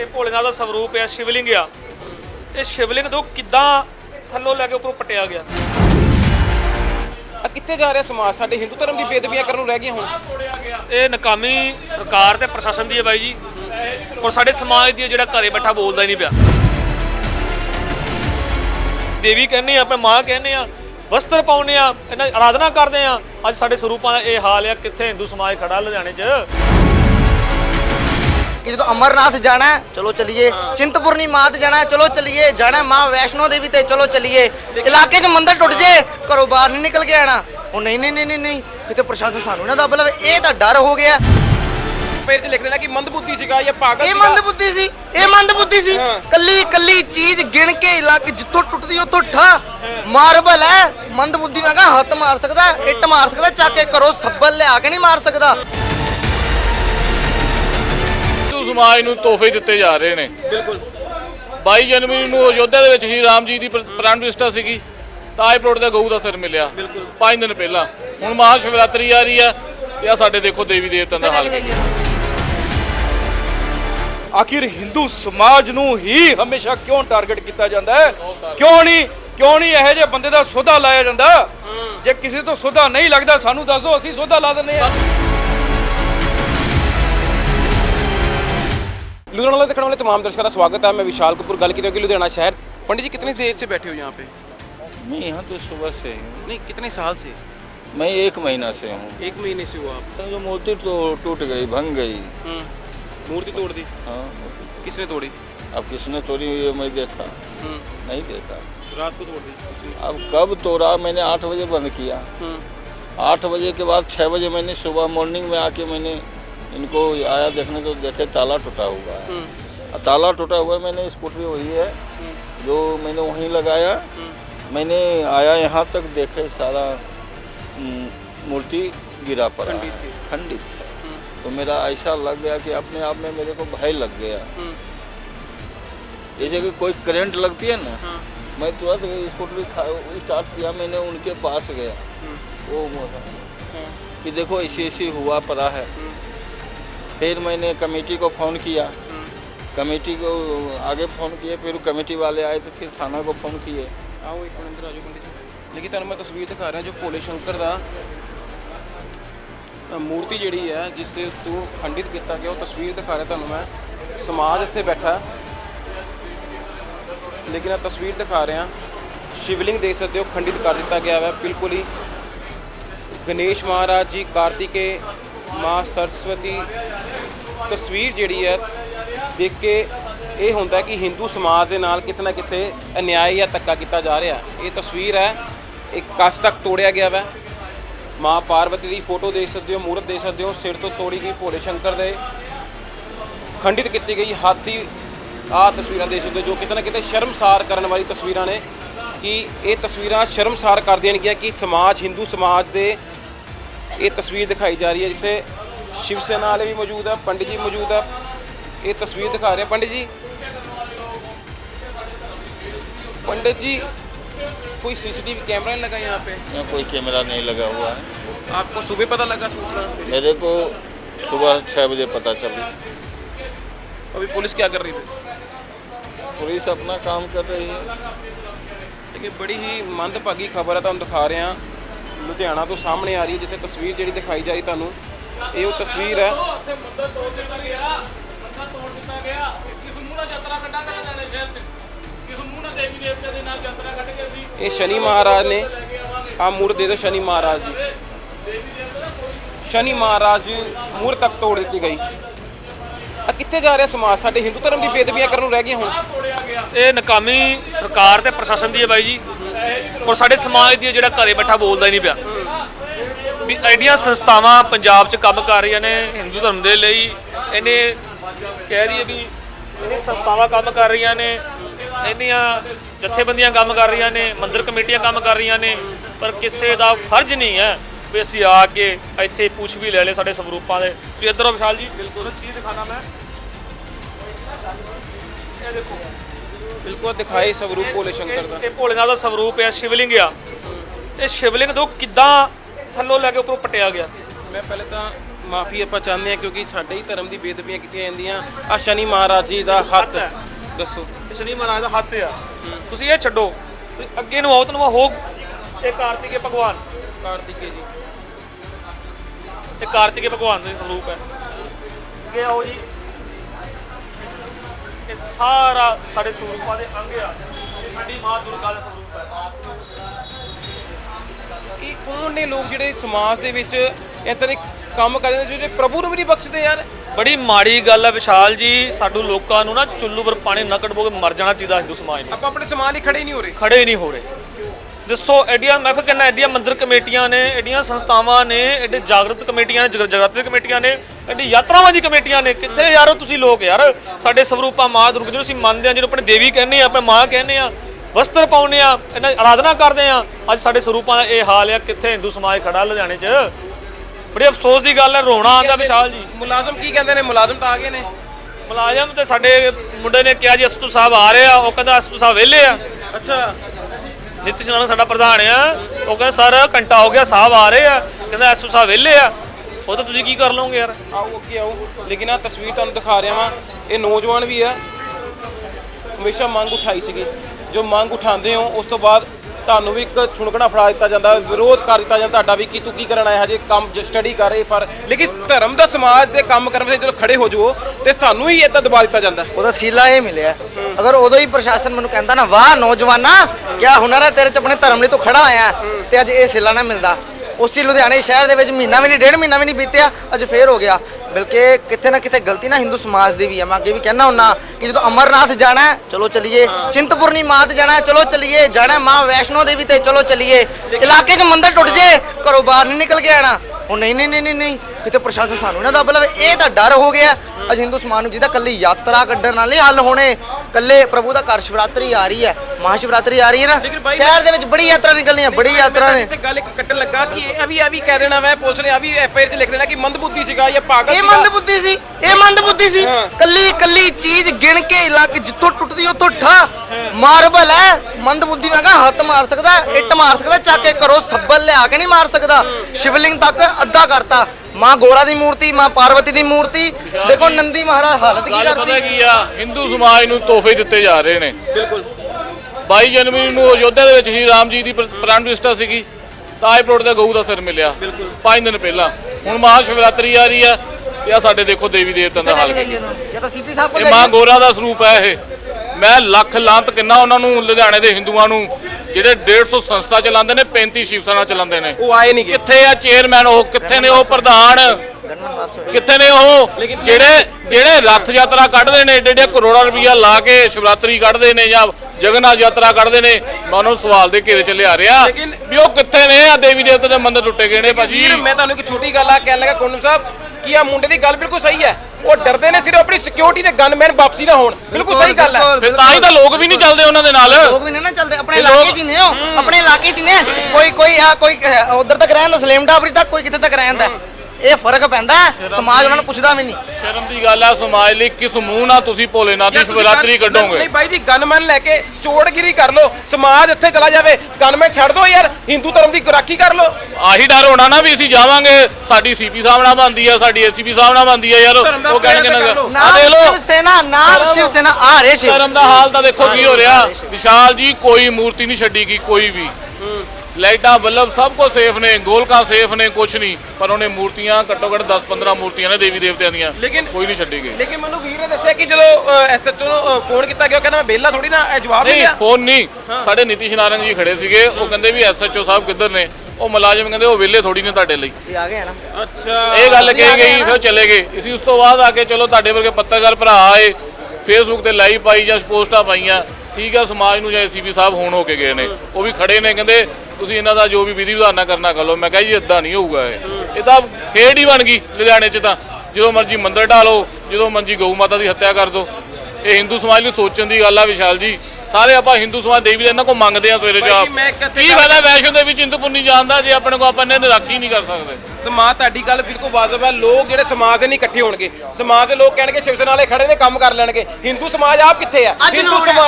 ਇਹ ਭੋਲੇਨਾਥ ਦਾ ਸਵਰੂਪ ਹੈ ਸ਼ਿਵਲਿੰਗ ਆ। ਇਹ ਸ਼ਿਵਲਿੰਗ ਤੋਂ ਕਿੱਦਾਂ ਥੱਲੋਂ ਲੈ ਕੇ ਉੱਪਰੋਂ ਪਟਿਆ ਗਿਆ। ਆ ਕਿੱਥੇ ਜਾ ਰਿਹਾ ਸਮਾਜ? ਸਾਡੇ ਹਿੰਦੂ ਧਰਮ ਦੀ ਬੇਦਬੀਆਂ ਕਰਨ ਨੂੰ ਰਹਿ ਗਈਆਂ ਹੁਣ। ਇਹ ਨਕਾਮੀ ਸਰਕਾਰ ਤੇ ਪ੍ਰਸ਼ਾਸਨ ਦੀ ਹੈ ਬਾਈ ਜੀ। ਔਰ ਸਾਡੇ ਸਮਾਜ ਦੀ ਹੈ ਜਿਹੜਾ ਘਰੇ ਬੈਠਾ ਬੋਲਦਾ ਹੀ ਨਹੀਂ ਪਿਆ। ਦੇਵੀ ਕਹਿੰਦੇ ਆ ਆਪਣੇ ਮਾਂ ਕਹਿੰਦੇ ਆ ਵਸਤਰ ਪਾਉਂਦੇ ਆ ਇਹਨਾਂ ਦੀ ਆਰਾਧਨਾ ਕਰਦੇ ਆ। ਅੱਜ ਸਾਡੇ ਸਰੂਪਾਂ ਦਾ ਇਹ ਹਾਲ ਆ ਕਿੱਥੇ ਹਿੰਦੂ ਸਮਾਜ ਖੜਾ ਲੁਧਿਆਣੇ 'ਚ। ਕਿ ਜਦੋਂ ਅਮਰਨਾਥ ਜਾਣਾ ਹੈ, ਚਲੋ ਚਲਿਏ। ਚਿੰਤਪੁਰਨੀ ਮਾਤ ਜਾਣਾ ਹੈ, ਚਲੋ ਚਲਿਏ। ਜਾਣਾ ਮਾਂ ਵੈਸ਼ਨੋ ਦੇਵੀ ਤੇ ਚਲੋ ਚਲਿਏ। ਇਲਾਕੇ 'ਚ ਮੰਦਰ ਟੁੱਟ ਜੇ ਘਰੋਂ ਬਾਹਰ ਨਹੀਂ ਨਿਕਲ ਕੇ ਆਣਾ। ਉਹ ਨਹੀਂ ਨਹੀਂ ਨਹੀਂ ਨਹੀਂ ਨਹੀਂ। ਕਿਤੇ ਪ੍ਰਸ਼ਾਸਨ ਸਾਨੂੰ ਨਾ ਦੱਬ ਲਵੇ। ਇਹ ਤਾਂ ਡਰ ਹੋ ਗਿਆ। ਪੇਰ 'ਚ ਲਿਖ ਦੇਣਾ ਕਿ ਮੰਦਬੁੱਧੀ ਸੀਗਾ ਜਾਂ ਪਾਗਲ ਇਹ ਸੀਗਾ। ਮੰਦ ਬੁੱਧੀ ਸੀ। ਇਹ ਮੰਦ ਬੁੱਧੀ ਸੀ। ਹਾਂ। ਕੱਲੀ ਕੱਲੀ ਚੀਜ਼ ਗਿਣ ਕੇ ਇਲਾਕੇ ਜਿੱਥੋਂ ਟੁੱਟਦੀ ਉੱਥੋਂ ਠਾ। ਮਾਰਬਲ ਹੈ। ਮੰਦ ਬੁੱਧੀ ਵਾਂਗਾ ਹੱਥ ਮਾਰ ਸਕਦਾ ਇੱਟ ਮਾਰ ਸਕਦਾ ਚੱਕ ਕੇ ਘਰੋਂ ਸੱਬਲ ਲਿਆ ਕੇ ਨਹੀਂ ਮਾਰ ਸਕਦਾ। ਸਮਾਜ ਨੂੰ ਤੋਹਫੇ ਦਿੱਤੇ ਜਾ ਰਹੇ ਨੇ। ਬਿਲਕੁਲ। 22 ਜਨਵਰੀ ਨੂੰ ਅਯੋਧਿਆ ਦੇ ਵਿੱਚ ਸ਼੍ਰੀ ਰਾਮ ਜੀ ਦੀ ਪ੍ਰ- ਪ੍ਰਾਣ ਪ੍ਰਤਿਸ਼ਠਾ ਸੀਗੀ। ਤਾਜਪੁਰ ਦਾ ਗਊ ਦਾ ਸਿਰ ਮਿਲਿਆ। ਪੰਜ ਦਿਨ ਪਹਿਲਾਂ। ਹੁਣ ਮਹਾ ਸ਼ਿਵਰਾਤਰੀ ਆ ਰਹੀ ਆ ਤੇ ਆ ਸਾਡੇ ਦੇਖੋ ਦੇਵੀ ਦੇਵਤਿਆਂ ਦਾ ਹਾਲ ਆਖਿਰ ਹਿੰਦੂ ਸਮਾਜ ਨੂੰ ਹੀ ਹਮੇਸ਼ਾ ਕਿਉਂ ਟਾਰਗੇਟ ਕੀਤਾ ਜਾਂਦਾ ਹੈ? ਕਿਉਂ ਨਹੀਂ ਕਿਉਂ ਨਹੀਂ ਇਹੋ ਜਿਹੇ ਬੰਦੇ ਦਾ ਸੋਧਾ ਲਾਇਆ ਜਾਂਦਾ? ਜੇ ਕਿਸੇ ਤੋਂ ਸੋਧਾ ਨਹੀਂ ਲੱਗਦਾ ਸਾਨੂੰ ਦੱਸ ਅਸੀਂ ਸੋਧਾ ਲਾ ਦਿੰਦੇ ਹਾਂ। लुधियाना वाले देखने वाले तमाम दर्शकों का स्वागत है। मैं विशाल कपूर गल की लुधियाना शहर। पंडित जी कितनी देर से बैठे हो यहाँ पे? मैं यहाँ तो सुबह से हूँ नहीं कितने साल से? मैं एक महीना से हूँ। एक महीने से हुआ आप? जो मूर्ति तो टूट गई भंग गई। हम्म, मूर्ति तोड़ दी? हाँ। किसने तोड़ी? अब किसने तोड़ी हुई मैं देखा। हम्म, नहीं देखा। रात को तोड़ दी अब कब तोड़ा मैंने आठ बजे बंद किया। हम्म, आठ बजे के बाद छः बजे मैंने सुबह मॉर्निंग में आके मैंने इनको आया देखने तो देखे ताला टूटा हुआ है। हम्म, और ताला टूटा हुआ मैंने स्कूटरी वही है जो मैंने वहीं लगाया। मैंने आया यहाँ तक देखे सारा हम्म, मूर्ति गिरा पड़ा है। खंडित है। तो मेरा ऐसा लग गया कि अपने आप में मेरे को भय लग गया। जैसे कि कोई करंट लगती है ना मैं तुरंत स्कूटरी स्टार्ट किया मैंने उनके पास गया। वो बोला कि देखो ऐसी ऐसी हुआ पड़ा है। फिर मैंने कमेटी को फ़ोन किया कमेटी को आगे फ़ोन किए फिर कमेटी वाले आए तो फिर थाना को फ़ोन किए आओ एक मिनट अंदर आ जाओ पंडित जी ਲੇਕਿਨ ਤੁਹਾਨੂੰ ਮੈਂ ਤਸਵੀਰ ਦਿਖਾ ਰਿਹਾ ਜੋ ਭੋਲੇ ਸ਼ੰਕਰ ਦਾ ਅ, ਮੂਰਤੀ ਜਿਹੜੀ ਹੈ ਜਿਸ ਦੇ ਉੱਤੋਂ ਖੰਡਿਤ ਕੀਤਾ ਗਿਆ ਉਹ ਤਸਵੀਰ ਦਿਖਾ ਰਿਹਾ ਤੁਹਾਨੂੰ ਮੈਂ ਸਮਾਜ ਇੱਥੇ ਬੈਠਾ ਹੈ। ਲੇਕਿਨ ਇਹ ਤਸਵੀਰ ਦਿਖਾ ਰਿਹਾ ਸ਼ਿਵਲਿੰਗ ਦੇਖ ਸਕਦੇ ਹੋ ਖੰਡਿਤ ਕਰ ਦਿੱਤਾ ਗਿਆ ਹੈ ਬਿਲਕੁਲ ਹੀ ਗਣੇਸ਼ ਮਹਾਰਾਜ ਜੀ ਕਾਰਤਿਕੇ ਮਾਂ ਸਰਸਵਤੀ ਤਸਵੀਰ ਜਿਹੜੀ ਹੈ, ਦੇਖ ਕੇ ਇਹ ਹੁੰਦਾ ਕਿ ਹਿੰਦੂ ਸਮਾਜ ਦੇ ਨਾਲ ਕਿਤੇ ਨਾ ਕਿਤੇ ਅਨਿਆਏ ਜਾਂ ਧੱਕਾ ਕੀਤਾ ਜਾ ਰਿਹਾ ਇਹ ਤਸਵੀਰ ਹੈ ਇੱਕ ਕਸ਼ ਤੱਕ ਤੋੜਿਆ ਗਿਆ ਵਾ। ਮਾਂ ਪਾਰਵਤੀ ਦੀ ਫੋਟੋ ਦੇਖ ਸਕਦੇ ਹੋ, ਮੂਰਤ ਦੇਖ ਸਕਦੇ ਹੋ, ਸਿਰ ਤੋਂ ਤੋੜੀ ਗਈ ਭੋਲੇ ਸ਼ੰਕਰ ਦੇ। ਖੰਡਿਤ ਕੀਤੀ ਗਈ ਹਾਥੀ, ਆਹ ਤਸਵੀਰਾਂ ਦੇਖ ਸਕਦੇ ਹੋ, ਜੋ ਕਿਤੇ ਨਾ ਕਿਤੇ ਸ਼ਰਮਸਾਰ ਕਰਨ ਵਾਲੀ ਤਸਵੀਰਾਂ ਨੇ ਕਿ ਇਹ ਤਸਵੀਰਾਂ ਸ਼ਰਮਸਾਰ ਕਰ ਦੇਣਗੀਆਂ ਕਿ ਸਮਾਜ, ਹਿੰਦੂ ਸਮਾਜ ਦੇ ਇਹ ਤਸਵੀਰ ਦਿਖਾਈ ਜਾ ਰਹੀ ਹੈ ਜਿੱਥੇ ਸ਼ਿਵ ਸੈਨਾ ਵਾਲੇ ਵੀ ਮੌਜੂਦ ਹੈ ਪੰਡਿਤ ਜੀ ਮੌਜੂਦ ਹੈ ਇਹ ਤਸਵੀਰ ਦਿਖਾ ਰਹੇ हैं पंडित जी पंडित जी कोई सीसीटीवी कैमरा नहीं लगा यहाँ पे यहाँ कोई कैमरा नहीं लगा हुआ है आपको सुबह पता लगा सूचना मेरे को सुबह छः बजे पता चली अभी पुलिस क्या कर रही थी पुलिस अपना काम कर रही है ਲੇਕਿਨ ਬੜੀ ਹੀ ਮੰਦਭਾਗੀ ਖਬਰ ਹੈ ਤੁਹਾਨੂੰ ਦਿਖਾ ਰਹੇ ਹਾਂ ਲੁਧਿਆਣਾ ਤੋਂ ਸਾਹਮਣੇ ਆ ਰਹੀ ਹੈ ਜਿੱਥੇ ਤਸਵੀਰ ਜਿਹੜੀ ਦਿਖਾਈ ਜਾ ਰਹੀ ਤੁਹਾਨੂੰ ਇਹ ਉਹ ਤਸਵੀਰ ਹੈ। ਇਹ ਸ਼ਨੀ ਮਹਾਰਾਜ ਨੇ ਆ ਮੂਰਤ ਦੇ ਦਿਓ ਸ਼ਨੀ ਮਹਾਰਾਜ ਦੀ। ਸ਼ਨੀ ਮਹਾਰਾਜ ਦੀ ਮੂਰਤ ਤੱਕ ਤੋੜ ਦਿੱਤੀ ਗਈ। ਆ ਕਿੱਥੇ ਜਾ ਰਿਹਾ ਸਮਾਜ? ਸਾਡੇ ਹਿੰਦੂ ਧਰਮ ਦੀ ਬੇਦਬੀਆਂ ਕਰਨ ਨੂੰ ਰਹਿ ਗਈਆਂ ਹੁਣ। ਇਹ ਨਕਾਮੀ ਸਰਕਾਰ ਤੇ ਪ੍ਰਸ਼ਾਸਨ ਦੀ ਹੈ ਬਾਈ ਜੀ। ਔਰ ਸਾਡੇ ਸਮਾਜ ਦੀ ਜਿਹੜਾ ਘਰੇ ਬੈਠਾ ਬੋਲਦਾ ਹੀ ਨਹੀਂ ਪਿਆ। ਵੀ ਐਡੀਆਂ ਸੰਸਥਾਵਾਂ ਪੰਜਾਬ 'ਚ ਕੰਮ ਕਰ ਰਹੀਆਂ ਨੇ ਹਿੰਦੂ ਧਰਮ ਦੇ ਲਈ ਇਹਨੇ ਕਹਿ ਰਹੀ ਹੈ ਵੀ ਇਹ ਸੰਸਥਾਵਾਂ ਕੰਮ ਕਰ ਰਹੀਆਂ ਨੇ ਇੰਨੀਆਂ ਜਥੇਬੰਦੀਆਂ ਕੰਮ ਕਰ ਰਹੀਆਂ ਨੇ ਮੰਦਿਰ ਕਮੇਟੀਆਂ ਕੰਮ ਕਰ ਰਹੀਆਂ ਨੇ ਪਰ ਕਿਸੇ ਦਾ ਫਰਜ਼ ਨਹੀਂ ਹੈ ਵੀ ਅਸੀਂ ਆ ਕੇ ਇੱਥੇ ਪੁੱਛ ਵੀ ਲੈ ਲੈ ਸਾਡੇ ਸਵਰੂਪਾਂ ਦੇ। ਤੁਸੀਂ ਇੱਧਰ ਵਿਸ਼ਾਲ ਜੀ ਬਿਲਕੁਲ। ਚੀਜ਼ ਦਿਖਾਣਾ ਮੈਂ। ਇਹ ਦੇਖੋ। ਬਿਲਕੁਲ ਦਿਖਾਏ ਸਵਰੂਪ ਭੋਲੇ ਸ਼ੰਕਰ ਦਾ। ਇਹ ਭੋਲੇਨਾਥ ਦਾ ਸਵਰੂਪ ਹੈ ਸ਼ਿਵਲਿੰਗ ਆ। ਇਹ ਸ਼ਿਵਲਿੰਗ ਤੋਂ ਕਿੱਦਾਂ ਥੱਲੋਂ ਲੈ ਕੇ ਉੱਪਰੋਂ ਪਟਿਆ ਗਿਆ। ਮੈਂ ਪਹਿਲੇ ਤਾਂ ਮਾਫੀ ਆਪਾਂ ਚਾਹੁੰਦੇ ਹਾਂ ਕਿਉਂਕਿ ਸਾਡੇ ਹੀ ਧਰਮ ਦੀ ਬੇਦਬੀਆਂ ਕੀਤੀਆਂ ਜਾਂਦੀਆਂ। ਆ ਸ਼ਨੀ ਮਹਾਰਾਜ ਜੀ ਦਾ ਹੱਥ। ਦੱਸੋ। ਸ਼ਨੀ ਮਹਾਰਾਜ ਦਾ ਹੱਥ ਆ। ਤੁਸੀਂ ਇਹ ਛੱਡੋ। ਤੁਸੀਂ ਅੱਗੇ ਨੂੰ ਆਓ ਤੁਹਾਨੂੰ ਹੋ ਇਹ ਕਾਰਤਿਕੇ ਭਗਵਾਨ। ਕਾਰਤਿਕੇ ਜੀ। ਇਹ ਕਾਰਤਿਕੇ ਭਗਵਾਨ ਦਾ ਸਰੂਪ ਹੈ। ਅੱਗੇ ਆਓ ਜੀ। ਇਹ ਸਾਰਾ ਸਾਡੇ ਸਰੂਪਾਂ ਦੇ ਅੰਗ ਆ ਇਹ ਸਾਡੀ ਮਾਂ ਦੁਰਗਾ ਦਾ ਸਰੂਪ ਹੈ ਇਹ ਕੌਣ ਨੇ ਲੋਕ ਜਿਹੜੇ ਸਮਾਜ ਦੇ ਵਿੱਚ ਇਦਾਂ ਦੇ ਕੰਮ ਕਰਦੇ ਨੇ ਜਿਹੜੇ ਪ੍ਰਭੂ ਨੂੰ ਵੀ ਨਹੀਂ ਬਖਸ਼ਦੇ ਯਾਰ? ਬੜੀ ਮਾੜੀ ਗੱਲ ਹੈ ਵਿਸ਼ਾਲ ਜੀ ਸਾਡੂ ਲੋਕਾਂ ਨੂੰ ਨਾ ਚੁੱਲ੍ਹੂ ਪਰ ਪਾਣੀ ਨਾ ਕਢਵੋ ਮਰ ਜਾਣਾ ਚਾਹੀਦਾ ਹਿੰਦੂ ਸਮਾਜ ਨੂੰ। ਆਪਾਂ ਆਪਣੇ ਸਮਾਜ ਲਈ ਖੜੇ ਨਹੀਂ ਹੋ ਰਹੇ। ਖੜੇ ਨਹੀਂ ਹੋ ਰਹੇ। ਦੱਸੋ ਐਡੀਆਂ ਮੈਂ ਫਿਰ ਕਹਿੰਦਾ ਐਡੀਆਂ ਮੰਦਿਰ ਕਮੇਟੀਆਂ ਨੇ ਐਡੀਆਂ ਸੰਸਥਾਵਾਂ ਨੇ ਐਡੇ ਜਾਗਰਤ ਕਮੇਟੀਆਂ ਨੇ ਜਗ- ਜਗਰਾਤੇ ਕਮੇਟੀਆਂ ਨੇ ਐਡੀ ਯਾਤਰਾਵਾਂ ਦੀ ਕਮੇਟੀਆਂ ਨੇ ਕਿੱਥੇ ਯਾਰ ਤੁਸੀਂ ਲੋਕ ਯਾਰ? ਸਾਡੇ ਸਵਰੂਪਾ ਮਾਂ ਦੁਰਗਾ ਜਿਹਨੂੰ ਅਸੀਂ ਮੰਨਦੇ ਆ ਜਿਹਨੂੰ ਆਪਣੇ ਦੇਵੀ ਕਹਿੰਦੇ ਆ ਆਪਣੇ ਮਾਂ ਕਹਿੰਦੇ ਆ ਵਸਤਰ ਪਾਉਂਦੇ ਆ ਇਹਨਾਂ ਦੀ ਆਰਾਧਨਾ ਕਰਦੇ ਆ ਅੱਜ ਸਾਡੇ ਸਰੂਪਾਂ ਦਾ ਇਹ ਹਾਲ ਆ ਕਿੱਥੇ ਹਿੰਦੂ ਸਮਾਜ ਖੜਾ ਲੁਧਿਆਣੇ 'ਚ? ਬੜੀ ਅਫਸੋਸ ਦੀ ਗੱਲ ਹੈ ਰੋਣਾ ਆਉਂਦਾ ਵਿਸ਼ਾਲ ਜੀ। ਮੁਲਾਜ਼ਮ ਕੀ ਕਹਿੰਦੇ ਨੇ? ਮੁਲਾਜ਼ਮ ਤਾਂ ਆ ਗਏ ਨੇ। ਮੁਲਾਜ਼ਮ ਤੇ ਸਾਡੇ ਮੁੰਡੇ ਨੇ ਕਿਹਾ ਜੀ ਅਸਤੂ ਸਾਹਿਬ ਆ ਰਹੇ ਆ ਉਹ ਕਹਿੰਦਾ ਅਸਤੂ ਸਾਹਿਬ ਵਿਹਲੇ ਆ। ਅੱਛਾ। ਨਿਤਿਸ਼ ਨਾਲਾ ਸਾਡਾ ਪ੍ਰਧਾਨ ਆ, ਉਹ ਕਹਿੰਦਾ, ਸਰ, ਘੰਟਾ ਹੋ ਗਿਆ, ਸਾਹਿਬ ਆ ਰਹੇ ਆ। ਕਹਿੰਦਾ ਐਸਓ ਸਾਹਿਬ ਵਿਹਲੇ ਆ। ਉਹ ਤਾਂ ਤੁਸੀਂ ਕੀ ਕਰ ਲਓਗੇ ਯਾਰ? ਆਓ ਅੱਗੇ ਆਓ ਲੇਕਿਨ ਆ ਤਸਵੀਰ ਤੁਹਾਨੂੰ ਦਿਖਾ ਰਿਹਾ ਵਾਂ, ਇਹ ਨੌਜਵਾਨ ਵੀ ਹੈ ਹਮੇਸ਼ਾ ਮੰਗ ਉਠਾਈ ਸੀਗੀ। ਜੋ ਮੰਗ ਉਠਾਉਂਦੇ ਹੋ, ਉਸ ਤੋਂ ਬਾਅਦ ਤੁਹਾਨੂੰ ਵੀ ਇੱਕ ਛੁਣਕਣਾ ਫੜਾ ਦਿੱਤਾ ਜਾਂਦਾ, ਵਿਰੋਧ ਕਰ ਦਿੱਤਾ ਜਾਂਦਾ ਤੁਹਾਡਾ ਵੀ, ਕਿ ਤੂੰ ਕੀ ਕਰਨ ਆਇਆ? ਹਜੇ ਕੰਮ ਸਟੱਡੀ ਕਰ ਰਹੇ ਫਰ, ਲੇਕਿਨ ਧਰਮ ਦਾ ਸਮਾਜ ਦੇ ਕੰਮ ਕਰਨ ਵਿੱਚ ਜਦੋਂ ਖੜੇ ਹੋ ਜਾਓ ਤੇ ਸਾਨੂੰ ਹੀ ਇਦਾਂ ਦਬਾ ਦਿੱਤਾ ਜਾਂਦਾ। ਉਹਦਾ ਸੀਲਾ ਇਹ ਮਿਲਿਆ। ਅਗਰ ਉਦੋਂ ਹੀ ਪ੍ਰਸ਼ਾਸਨ ਮੈਨੂੰ ਕਹਿੰਦਾ ਨਾ, ਵਾਹ ਨੌਜਵਾਨਾ, ਕਿਆ ਹੁਨਰ ਹੈ ਤੇਰੇ ਚ, ਆਪਣੇ ਧਰਮ ਲਈ ਤੂੰ ਖੜਾ ਆਇਆ ਤੇ ਅੱਜ ਇਹ ਸਿਲਾ ਨਾ ਮਿਲਦਾ। ਉਸੇ ਲੁਧਿਆਣੇ ਸ਼ਹਿਰ ਦੇ ਵਿੱਚ ਮਹੀਨਾ ਵੀ ਨਹੀਂ, ਡੇਢ ਮਹੀਨਾ ਵੀ ਨਹੀਂ ਬੀਤਿਆ, ਅੱਜ ਫੇਰ ਹੋ ਗਿਆ। ਬਲਕਿ ਕਿਤੇ ਨਾ ਕਿਤੇ ਗਲਤੀ ਨਾ ਹਿੰਦੂ ਸਮਾਜ ਦੀ ਵੀ ਹੈ ਮੈਂ ਅੱਗੇ ਵੀ ਕਹਿਣਾ ਹੁੰਨਾ ਕਿ ਜਦੋਂ ਅਮਰਨਾਥ ਜਾਣਾ ਹੈ, ਚਲੋ ਚਲੀਏ। ਚਿੰਤਪੁਰਨੀ ਮਾਤ ਜਾਣਾ ਹੈ, ਚਲੋ ਚਲੀਏ। ਜਾਣਾ ਹੈ ਮਾਂ ਵੈਸ਼ਨੋ ਦੇਵੀ ਤੇ ਚਲੋ ਚਲੀਏ। ਇਲਾਕੇ 'ਚ ਮੰਦਰ ਟੁੱਟ ਜੇ ਘਰੋਂ ਬਾਹਰ ਨਹੀਂ ਨਿਕਲ ਕੇ ਆਣਾ। ਉਹ ਨਹੀਂ ਨਹੀਂ ਨਹੀਂ ਨਹੀਂ ਨਹੀਂ। ਕਿਤੇ ਪ੍ਰਸ਼ਾਸਨ ਸਾਨੂੰ ਨਾ ਦੱਬ ਲਵੇ। ਇਹ ਤਾਂ ਡਰ ਹੋ ਗਿਆ। ਅੱਜ ਹਿੰਦੂ ਸਮਾਜ ਨੂੰ ਜਿਹਦਾ ਕੱਲੀ ਯਾਤਰਾ ਕੱਢਣ ਨਾਲ ਨਹੀਂ ਹੱਲ ਹੋਣੇ ਕੱਲੇ ਪ੍ਰਭੂ ਦਾ ਘਰ ਸ਼ਿਵਰਾਤਰੀ ਆ ਰਹੀ ਹੈ ਮਹਾਸ਼ਿਵਰਾਤਰੀ ਆ ਰਹੀ ਹੈ ਨਾ। ਸ਼ਹਿਰ ਦੇ ਵਿੱਚ ਬੜੀ ਯਾਤਰਾ ਨਿਕਲਣੀਆਂ ਬੜੀ ਯਾਤਰਾ ਨੇ। ਤੇ ਗੱਲ ਇੱਕ ਕੱਟਣ ਲੱਗਾ ਕਿ ਇਹ ਵੀ ਇਹ ਵੀ ਕਹਿ ਦੇਣਾ ਵੈ ਪੁਲਿਸ ਨੇ ਆ ਵੀ ਐਫ ਆਈ ਆਰ ਚ ਲਿਖ ਦੇਣਾ ਕਿ ਮੰਦਬੁੱਧੀ ਸੀਗਾ ਜਾਂ ਪਾਗਲ ਇਹ ਸੀਗਾ। ਮੰਦ ਬੁੱਧੀ ਸੀ ਇਹ ਮੰਦ ਬੁੱਧੀ ਸੀ। ਕੱਲੀ ਕੱਲੀ ਚੀਜ਼ ਗਿਣ ਕੇ ਇਲਾਕੇ ਜਿੱਥੋਂ ਟੁੱਟਦੀ ਉੱਥੋਂ ਠਾ ਮਾਰਬਲ ਹੈ। ਮੰਦ ਬੁੱਧੀ ਵਰਗਾ ਹੱਥ ਮਾਰ ਸਕਦਾ ਇੱਟ ਮਾਰ ਸਕਦਾ ਚੱਕ ਕੇ ਘਰੋਂ ਸੱਬਲ ਲਿਆ ਕੇ ਨਹੀਂ ਮਾਰ ਸਕਦਾ। ਸ਼ਿਵਲਿੰਗ ਤੱਕ ਅੱਧਾ ਕਰਤਾ। ਮਾਂ ਗੋਰਾ ਦੀ ਮੂਰਤੀ ਮਾਂ ਪਾਰਵਤੀ ਦੀ ਮੂਰਤੀ। ਦੇਖੋ ਨੰਦੀ ਮਹਾਰਾਜ ਹਾਲਤ ਕੀ ਗੱਲ ਪਤਾ ਕਰਤੀ ਕੀ ਆ ਹਿੰਦੂ ਸਮਾਜ ਨੂੰ ਤੋਹਫੇ ਦਿੱਤੇ ਜਾ ਰਹੇ ਨੇ। ਬਿਲਕੁਲ। 22 ਜਨਵਰੀ ਨੂੰ ਅਯੋਧਿਆ ਦੇ ਵਿੱਚ ਸ਼੍ਰੀ ਰਾਮ ਜੀ ਦੀ ਪ੍ਰ- ਪ੍ਰਾਣ ਪ੍ਰਤਿਸ਼ਠਾ ਸੀਗੀ। ਤਾਜ ਪਲੋਟ ਤੇ ਗਊ ਦਾ ਸਿਰ ਮਿਲਿਆ। ਪੰਜ ਦਿਨ ਪਹਿਲਾਂ। ਹੁਣ ਮਹਾ ਸ਼ਿਵਰਾਤਰੀ ਆ ਰਹੀ ਆ। ਤੇ ਆ ਸਾਡੇ ਦੇਖੋ ਦੇਵੀ ਦੇਵਤਿਆਂ ਦਾ ਹਾਲ ਕੀ ਜਾਂ ਤਾਂ ਸੀਪੀ ਸਾਹਿਬ ਕੋਲ ਇਹ ਮਾਂ। ਗੋਰਾ ਦਾ ਸਰੂਪ ਹੈ ਇਹ। ਮੈਂ ਲੱਖ ਲਾਂਤ ਕਿੰਨਾ ਉਹਨਾਂ ਨੂੰ ਲੁਧਿਆਣੇ ਦੇ ਹਿੰਦੂਆਂ ਨੂੰ ਜਿਹੜੇ 150 ਸੰਸਥਾ ਚਲਾਉਂਦੇ ਨੇ 35 ਸ਼ਿਵ ਸੈਨਾ ਚਲਾਉਂਦੇ ਨੇ। ਉਹ ਆਏ ਨਹੀਂ ਕਿੱਥੇ ਆ ਚੇਅਰਮੈਨ ਉਹ? ਕਿੱਥੇ ਨੇ ਉਹ ਪ੍ਰਧਾਨ। ਕਿੱਥੇ ਨੇ ਉਹ? ਜਿਹੜੇ ਜਿਹੜੇ ਰੱਥ ਯਾਤਰਾ ਕੱਢਦੇ ਨੇ ਏਡੇ ਏਡੇ ਕਰੋੜਾਂ ਰੁਪਈਆ ਲਾ ਕੇ ਸ਼ਿਵਰਾਤਰੀ ਕੱਢਦੇ ਨੇ ਜਾਂ ਜਗਨਨਾਥ ਯਾਤਰਾ ਕੱਢਦੇ ਨੇ ਮੈਂ ਉਹਨਾਂ ਨੂੰ ਸਵਾਲ ਦੇ ਘੇਰੇ ਚ ਲਿਆ ਰਿਹਾ ਲੇਕਿਨ- ਵੀ ਉਹ ਕਿੱਥੇ ਨੇ? ਆ ਦੇਵੀ ਦੇਵਤੇ ਦੇ ਮੰਦਿਰ ਟੁੱਟੇ ਗਏ ਨੇ ਭਾਜੀ। ਵੀਰ ਮੈਂ ਤੁਹਾਨੂੰ ਇੱਕ ਛੋਟੀ ਗੱਲ ਆ ਕਹਿਣ ਲੱਗਾ ਕੋਨਮ ਸਾਹਿਬ ਕਿ ਆ ਮੁੰਡੇ ਦੀ ਗੱਲ ਬਿਲਕੁਲ ਸਹੀ ਹੈ? ਉਹ ਡਰਦੇ ਨੇ ਸਿਰਫ ਆਪਣੀ ਸਿਕਿਉਰਿਟੀ ਦੇ ਗਨਮੈਨ ਵਾਪਸੀ ਨਾ ਹੋਣ। ਬਿਲਕੁਲ ਸਹੀ ਗੱਲ ਹੈ। ਫਿਰ ਤਾਂ ਹੀ ਤਾਂ ਲੋਕ ਵੀ ਨਹੀਂ ਚੱਲਦੇ ਉਹਨਾਂ ਦੇ ਨਾਲ। ਲੋਕ ਵੀ ਨਹੀਂ ਨਾ ਚੱਲਦੇ। ਆਪਣੇ ਇਲਾਕੇ ਲੋਕ- 'ਚ ਹੀ ਨੇ ਉਹ। ਆਪਣੇ ਇਲਾਕੇ 'ਚ ਨੇ। ਕੋਈ ਕੋਈ ਆ ਕੋਈ ਉਧਰ ਤੱਕ ਰਹਿੰਦਾ ਸਲੇਮ ਡਾਬਰੀ ਤੱਕ ਕੋਈ ਕਿਤੇ ਤੱਕ ਰਹਿੰਦਾ। ਇਹ ਫ਼ਰਕ ਪੈਂਦਾ ਹੈ। ਸਮਾਜ ਉਹਨਾਂ ਨੂੰ ਪੁੱਛਦਾ ਵੀ ਨਹੀਂ। ਸ਼ਰਮ ਦੀ ਗੱਲ ਆ ਸਮਾਜ ਲਈ ਕਿਸ ਮੂੰਹ ਨਾਲ ਤੁਸੀਂ ਭੋਲੇਨਾਥ ਦੀ ਸ਼ਿਵਰਾਤਰੀ ਕੱਢੋਗੇ? ਨਹੀਂ ਬਾਈ ਜੀ ਗਨਮੈਨ ਲੈ ਕੇ ਚੋੜਗਿਰੀ ਕਰ ਲਓ ਸਮਾਜ ਇੱਥੇ ਚਲਾ ਜਾਵੇ ਗਨਮੈਨ ਛੱਡ ਦਿਓ ਯਾਰ ਹਿੰਦੂ ਧਰਮ ਦੀ ਰਾਖੀ ਕਰ ਲਓ। ਆਹੀ ਡਰ ਹੋਣਾ ਨਾ ਵੀ ਅਸੀਂ ਜਾਵਾਂਗੇ ਸਾਡੀ ਸੀਪੀ ਸਾਹਿਬ ਨਾਲ ਬਣਦੀ ਆ ਸਾਡੀ ਐਸਪੀ ਸਾਹਿਬ ਨਾਲ ਬਣਦੀ ਆ ਯਾਰ ਧਰਮ ਦਾ ਉਹ ਕਹਿਣਗੇ ਨਾ ਕਰ ਲਓ। ਆ ਨਾਮ ਦੇ ਲੋ ਸ਼ਿਵ ਸੈਨਾ ਨਾਮ ਸ਼ਿਵ ਸੈਨਾ ਆ ਰਹੇ ਸ਼ਿਵ। ਧਰਮ ਦਾ ਹਾਲ ਤਾਂ ਦੇਖੋ ਕੀ ਹੋ ਰਿਹਾ। ਵਿਸ਼ਾਲ ਜੀ ਕੋਈ ਮੂਰਤੀ ਨਹੀਂ ਛੱਡੀ ਗਈ ਕੋਈ ਵੀ। ਲਾਈਟਾਂ ਬੱਲਬ ਸਭ ਕੁਝ ਸੇਫ ਨੇ ਗੋਲਕਾਂ ਸੇਫ ਨੇ ਕੁਝ ਨਹੀਂ। ਪਰ ਉਹਨੇ ਮੂਰਤੀਆਂ ਘੱਟੋ ਘੱਟ 10 15 ਮੂਰਤੀਆਂ ਨੇ ਦੇਵੀ ਦੇਵਤਿਆਂ ਦੀਆਂ। ਲੇਕਿਨ- ਕੋਈ ਨਹੀਂ ਛੱਡੀ ਗਈ ਲੇਕਿਨ ਮੈਨੂੰ ਵੀਰ ਨੇ ਦੱਸਿਆ ਕਿ ਜਦੋਂ ਐਸਐਚਓ ਨੂੰ ਫੋਨ ਕੀਤਾ ਗਿਆ ਕਹਿੰਦਾ ਮੈਂ ਬੇਲਾ ਥੋੜੀ ਨਾ ਇਹ ਜਵਾਬ ਨਹੀਂ ਮਿਲਿਆ। ਫੋਨ ਨਹੀਂ। ਸਾਡੇ ਨੀਤੀਸ਼ ਨਾਰਾਇਣ ਜੀ ਖੜੇ ਸੀਗੇ। ਉਹ ਕਹਿੰਦੇ ਵੀ ਐਸਐਚਓ ਸਾਹਿਬ ਕਿੱਧਰ ਨੇ? ਉਹ ਮੁਲਾਜ਼ਮ ਕਹਿੰਦੇ ਉਹ ਵਿਹਲੇ ਥੋੜੀ ਨੇ ਤੁਹਾਡੇ ਲਈ। ਅਸੀਂ ਆ ਗਏ ਨਾ। ਅੱਛਾ। ਇਹ ਗੱਲ ਕਹੀ ਗਈ। ਫਿਰ ਚਲੇ ਗਏ। ਅਸੀਂ ਉਸ ਤੋਂ ਬਾਅਦ ਆ ਕੇ ਚਲੋ ਤੁਹਾਡੇ ਵਰਗੇ ਪੱਤਰਕਾਰ ਭਰਾ ਆਏ ਫੇਸਬੁੱਕ ਤੇ ਲਾਈਵ ਪਾਈ ਜਾਂ ਪੋਸਟਾਂ ਪਾਈਆਂ। ਠੀਕ ਆ ਸਮਾਜ ਨੂੰ ਜਾਂ ਸੀਪੀ ਸਾਹਿਬ ਹੋਣ ਹੋ ਕੇ ਗਏ ਨੇ। ਉਹ ਵੀ ਖੜੇ ਨੇ ਕਹਿੰਦੇ ਤੁਸੀਂ ਇਹਨਾਂ ਦਾ ਜੋ ਵੀ ਵਿਧੀ ਵਿਧਾਨਾ ਕਰਨਾ ਕਰ ਲਓ। ਮੈਂ ਕਿਹਾ ਜੀ ਇਦਾਂ ਨਹੀਂ ਹੋਊਗਾ ਇਹ। ਇਹ ਤਾਂ ਖੇਡ ਹੀ ਬਣ ਗਈ ਲੁਧਿਆਣੇ 'ਚ ਤਾਂ। ਜਦੋਂ ਮਰਜ਼ੀ ਮੰਦਰ ਢਾਲੋ ਜਦੋਂ ਮਰਜ਼ੀ ਗਊ ਮਾਤਾ ਦੀ ਹੱਤਿਆ ਕਰ ਦਿਓ ਇਹ ਹਿੰਦੂ ਸਮਾਜ ਨੂੰ ਸੋਚਣ ਦੀ ਗੱਲ ਆ ਵਿਸ਼ਾਲ ਜੀ। ਸਾਰੇ ਆਪਾਂ ਹਿੰਦੂ ਸਮਾਜ ਦੇਵੀ ਦੇ ਇਹਨਾਂ ਕੋ ਮੰਗਦੇ ਆ ਸਵੇਰੇ ਸ਼ਾਮ ਕੀ ਫਾਇਦਾ ਵੈਸ਼ਨੋ ਦੇਵੀ ਚਿੰਤਪੁਰਨੀ ਜਾਂਦਾ ਜੇ ਆਪਣੇ ਕੋ ਆਪਾਂ ਨੇ ਰਾਖੀ ਨਹੀਂ ਕਰ ਸਕਦੇ? ਸਮਾਜ ਤੁਹਾਡੀ ਗੱਲ ਬਿਲਕੁਲ ਵਾਜਬ ਹੈ। ਲੋਕ ਜਿਹੜੇ ਸਮਾਜ ਦੇ ਨਹੀਂ ਇਕੱਠੇ ਹੋਣਗੇ ਸਮਾਜ ਦੇ ਲੋਕ ਕਹਿਣਗੇ ਸ਼ਿਵ ਸੈਨਾ ਵਾਲੇ ਖੜੇ ਨੇ ਕੰਮ ਕਰ ਲੈਣਗੇ। ਹਿੰਦੂ ਸਮਾਜ ਆਪ ਕਿੱਥੇ ਆ? ਅੱਜ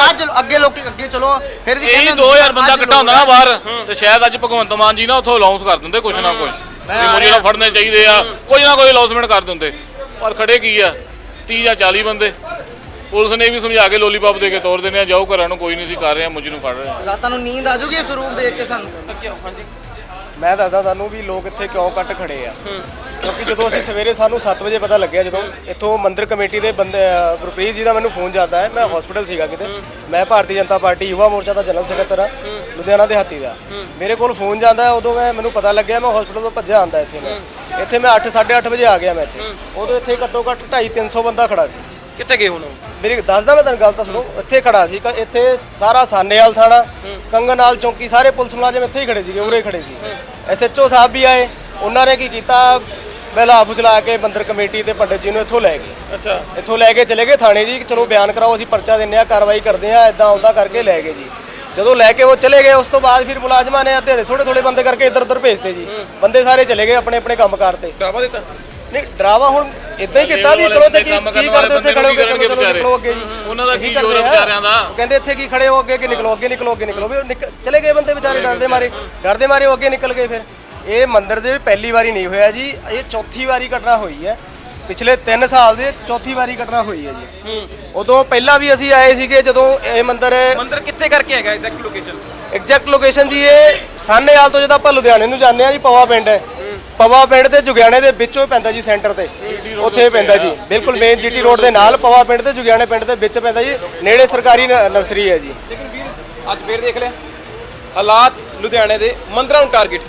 ਅੱਜ ਅੱਗੇ ਲੋਕੀ ਅੱਗੇ ਚਲੋ ਫਿਰ ਵੀ ਇਹੀ ਕਹਿੰਦੇ 2000 ਬੰਦਾ ਇਕੱਠਾ ਹੁੰਦਾ ਨਾ। ਬਾਹਰ ਤੇ ਸ਼ਾਇਦ ਅੱਜ ਭਗਵੰਤ ਮਾਨ ਜੀ ਨਾ ਉੱਥੋਂ ਅਨਾਉਂਸ ਕਰ ਦਿੰਦੇ ਕੁਛ ਨਾ ਕੁਛ। ਮੈਂ ਵੀ ਆ ਮੁੰਡੇ ਰਿਹਾ। ਨੂੰ ਫੜਨੇ ਚਾਹੀਦੇ ਆ ਕੋਈ ਨਾ ਕੋਈ ਲੌਸਮੈਂਟ ਕਰ ਦਿੰਦੇ। ਪਰ ਖੜੇ ਕੀ ਆ? 30 ਜਾਂ 40 ਬੰਦੇ। ਪੁਲਿਸ ਨੇ ਵੀ ਸਮਝਾ ਕੇ ਲੋਲੀਪੌਪ ਦੇ ਕੇ ਤੋਰ ਦਿੰਦੇ ਆ ਜਾਓ ਘਰਾਂ ਨੂੰ ਕੋਈ ਨਹੀਂ ਸੀ ਕਰ ਰਹੇ ਮੁੰਡੇ ਨੂੰ ਫੜ ਰਹੇ ਰਾਤਾਂ ਨੂੰ ਨੀਂਦ ਆ ਜੂਗੀ ਇਹ ਸਰੂਪ ਦੇਖ ਕੇ ਸਾਨੂੰ? ਮੈਂ ਦੱਸਦਾ ਤੁਹਾਨੂੰ ਵੀ ਲੋਕ ਇੱਥੇ ਕਿਉਂ ਕੱਟ ਖੜੇ ਆ। ਕਿਉਂਕਿ ਜਦੋਂ ਅਸੀਂ ਸਵੇਰੇ ਸਾਨੂੰ 7 ਵਜੇ ਪਤਾ ਲੱਗਿਆ ਜਦੋਂ ਇੱਥੋਂ ਮੰਦਿਰ ਕਮੇਟੀ ਦੇ ਬੰਦੇ ਗੁਰਪ੍ਰੀਤ ਜੀ ਦਾ ਮੈਨੂੰ ਫੋਨ ਜਾਂਦਾ ਹੈ ਮੈਂ ਹਸਪੀਟਲ ਸੀਗਾ ਕਿਤੇ। ਮੈਂ ਭਾਰਤੀ ਜਨਤਾ ਪਾਰਟੀ ਯੁਵਾ ਮੋਰਚਾ ਦਾ ਜਨਰਲ ਸਕੱਤਰ ਆ ਲੁਧਿਆਣਾ ਦੇ ਹਾਤੀ ਦਾ। ਮੇਰੇ ਕੋਲ ਫੋਨ ਜਾਂਦਾ ਹੈ ਉਦੋਂ ਮੈਂ ਮੈਨੂੰ ਪਤਾ ਲੱਗਿਆ ਮੈਂ ਹਸਪੀਟਲ ਤੋਂ ਭੱਜਿਆ ਆਂਦਾ ਇੱਥੇ ਮੈਂ। ਇੱਥੇ ਮੈਂ 8 8:30 ਵਜੇ ਆ ਗਿਆ ਮੈਂ ਇੱਥੇ। ਉਦੋਂ ਇੱਥੇ ਘੱਟੋ ਘੱਟ 2.5 300 ਬੰਦਾ ਖੜਾ ਸੀ। ਕਿੱਥੇ ਗਏ ਹੁਣ ਮੇਰੀ ਦੱਸਦਾ ਮੈਂ ਤੁਹਾਨੂੰ ਗੱਲ ਤਾਂ ਸੁਣੋ ਇੱਥੇ ਖੜਾ ਸੀ ਕ- ਇੱਥੇ ਸਾਰਾ ਸਾਨੇਵਾਲ ਥਾਣਾ ਕੰਗਨਾਲ ਚੌਂਕੀ ਸਾਰੇ ਪੁਲਿਸ ਮੁਲਾਜ਼ਮ ਇੱਥੇ ਹੀ ਖੜੇ ਸੀਗੇ ਉਰੇ ਖੜੇ ਸੀ। ਐਸਐਚਓ ਸਾਹਿਬ ਵੀ ਆਏ ਉਹਨਾਂ ਨੇ ਕੀ ਕੀਤਾ ਪਹਿਲਾਂ ਫੁਸਲਾ ਕੇ ਮੰਦਰ ਕਮੇਟੀ ਤੇ ਪੰਡਿਤ ਜੀ ਨੂੰ ਇੱਥੋਂ ਲੈ ਗਏ। ਅੱਛਾ। ਇੱਥੋਂ ਲੈ ਕੇ ਚਲੇ ਗਏ ਥਾਣੇ ਜੀ ਕਿ ਚਲੋ ਬਿਆਨ ਕਰਾਓ ਅਸੀਂ ਪਰਚਾ ਦਿੰਨੇ ਆ ਕਾਰਵਾਈ ਕਰਦੇ ਆ ਇਦਾਂ ਉਦਾਂ ਕਰਕੇ ਲੈ ਗਏ ਜੀ। ਜਦੋਂ ਲੈ ਕੇ ਉਹ ਚਲੇ ਗਏ ਉਸ ਤੋਂ ਬਾਅਦ ਫਿਰ ਮੁਲਾਜ਼ਮਾਂ ਨੇ ਅੱਧੇ ਥੋੜੇ ਥੋੜੇ ਬੰਦੇ ਕਰਕੇ ਇੱਧਰ ਉੱਧਰ ਭੇਜਤੇ ਜੀ। ਬੰਦੇ ਸਾਰੇ ਚਲੇ ਗਏ ਆਪਣੇ ਆਪਣੇ ਕੰਮ ਕਾਰ ਤੇ ਦਿੱਤਾ? ਨਹੀਂ ਡਰਾਵਾ ਹੁਣ ਇਦਾਂ ਹੀ ਕੀਤਾ ਵੀ ਚਲੋ ਤੇ ਕੀ ਕੀ ਕਰਦੇ ਉੱਥੇ ਖੜੇ ਹੋ ਕੇ ਚਲੋ ਚਲੋ ਨਿਕਲੋ ਅੱਗੇ ਜੀ। ਉਹਨਾਂ ਦਾ ਕੀ ਜ਼ੋਰ। ਵਿਚਾਰਿਆਂ ਦਾ? ਉਹ ਕਹਿੰਦੇ ਇੱਥੇ ਕੀ ਖੜੇ ਹੋ ਅੱਗੇ ਕਿ ਨਿਕਲੋ ਅੱਗੇ ਨਿਕਲੋ ਅੱਗੇ ਨਿਕਲੋ ਵੀ ਚਲੇ ਗਏ ਬੰਦੇ ਵਿਚਾਰੇ ਡਰਦੇ ਮਾਰੇ ਡਰਦੇ ਮਾਰੇ ਉਹ ਅੱਗੇ ਨਿਕਲ ਗਏ ਫਿਰ। ਇਹ ਮੰਦਿਰ ਦੇ ਪਹਿਲੀ ਵਾਰੀ ਨਹੀਂ ਹੋਇਆ ਜੀ। ਇਹ ਚੌਥੀ ਵਾਰੀ ਘਟਨਾ ਹੋਈ ਹੈ। ਪਿਛਲੇ 3 ਸਾਲ ਦੇ ਚੌਥੀ ਵਾਰੀ ਘਟਨਾ ਹੋਈ ਹੈ ਜੀ। ਉਦੋਂ ਪਹਿਲਾਂ ਵੀ ਅਸੀਂ ਆਏ ਸੀਗੇ ਜਦੋਂ ਇਹ ਮੰਦਿਰ ਮੰਦਿਰ ਕਿੱਥੇ ਕਰਕੇ ਹੈਗਾ ਐਗਜ਼ੈਕਟ ਲੋਕੇਸ਼ਨ ਐਗਜ਼ੈਕਟ ਲੋਕੇਸ਼ਨ ਜੀ ਇਹ ਸਾਨੇਵਾਲ ਤੋਂ ਜਦੋਂ ਆਪਾਂ ਲੁਧਿਆਣੇ ਨੂੰ ਜਾਂਦੇ ਆ ਜੀ ਪਵਾ ਪਿੰਡ ਹੈ। ਪਵਾ ਪਿੰਡ ਤੇ ਜੁਗਿਆਣੇ ਦੇ ਵਿੱਚੋਂ ਹੀ ਪੈਂਦਾ ਜੀ ਸੈਂਟਰ ਤੇ। ਉੱਥੇ ਪੈਂਦਾ ਜੀ। ਬਿਲਕੁਲ ਮੇਨ ਜੀਟੀ ਰੋਡ ਦੇ ਨਾਲ ਪਵਾ ਪਿੰਡ ਤੇ ਜੁਗਿਆਣੇ ਪਿੰਡ ਦੇ ਵਿੱਚ ਪੈਂਦਾ ਜੀ। ਨੇੜੇ ਸਰਕਾਰੀ ਨ- ਨਰਸਰੀ ਹੈ ਜੀ। ਲੇਕਿਨ ਵੀਰ ਅੱਜ ਫੇਰ ਦੇਖ ਲਿਆ ਹਾਲਾਤ ਲੁਧਿਆਣੇ ਦੇ ਮੰਦਰਾਂ ਨੂੰ ਟਾਰਗੇਟ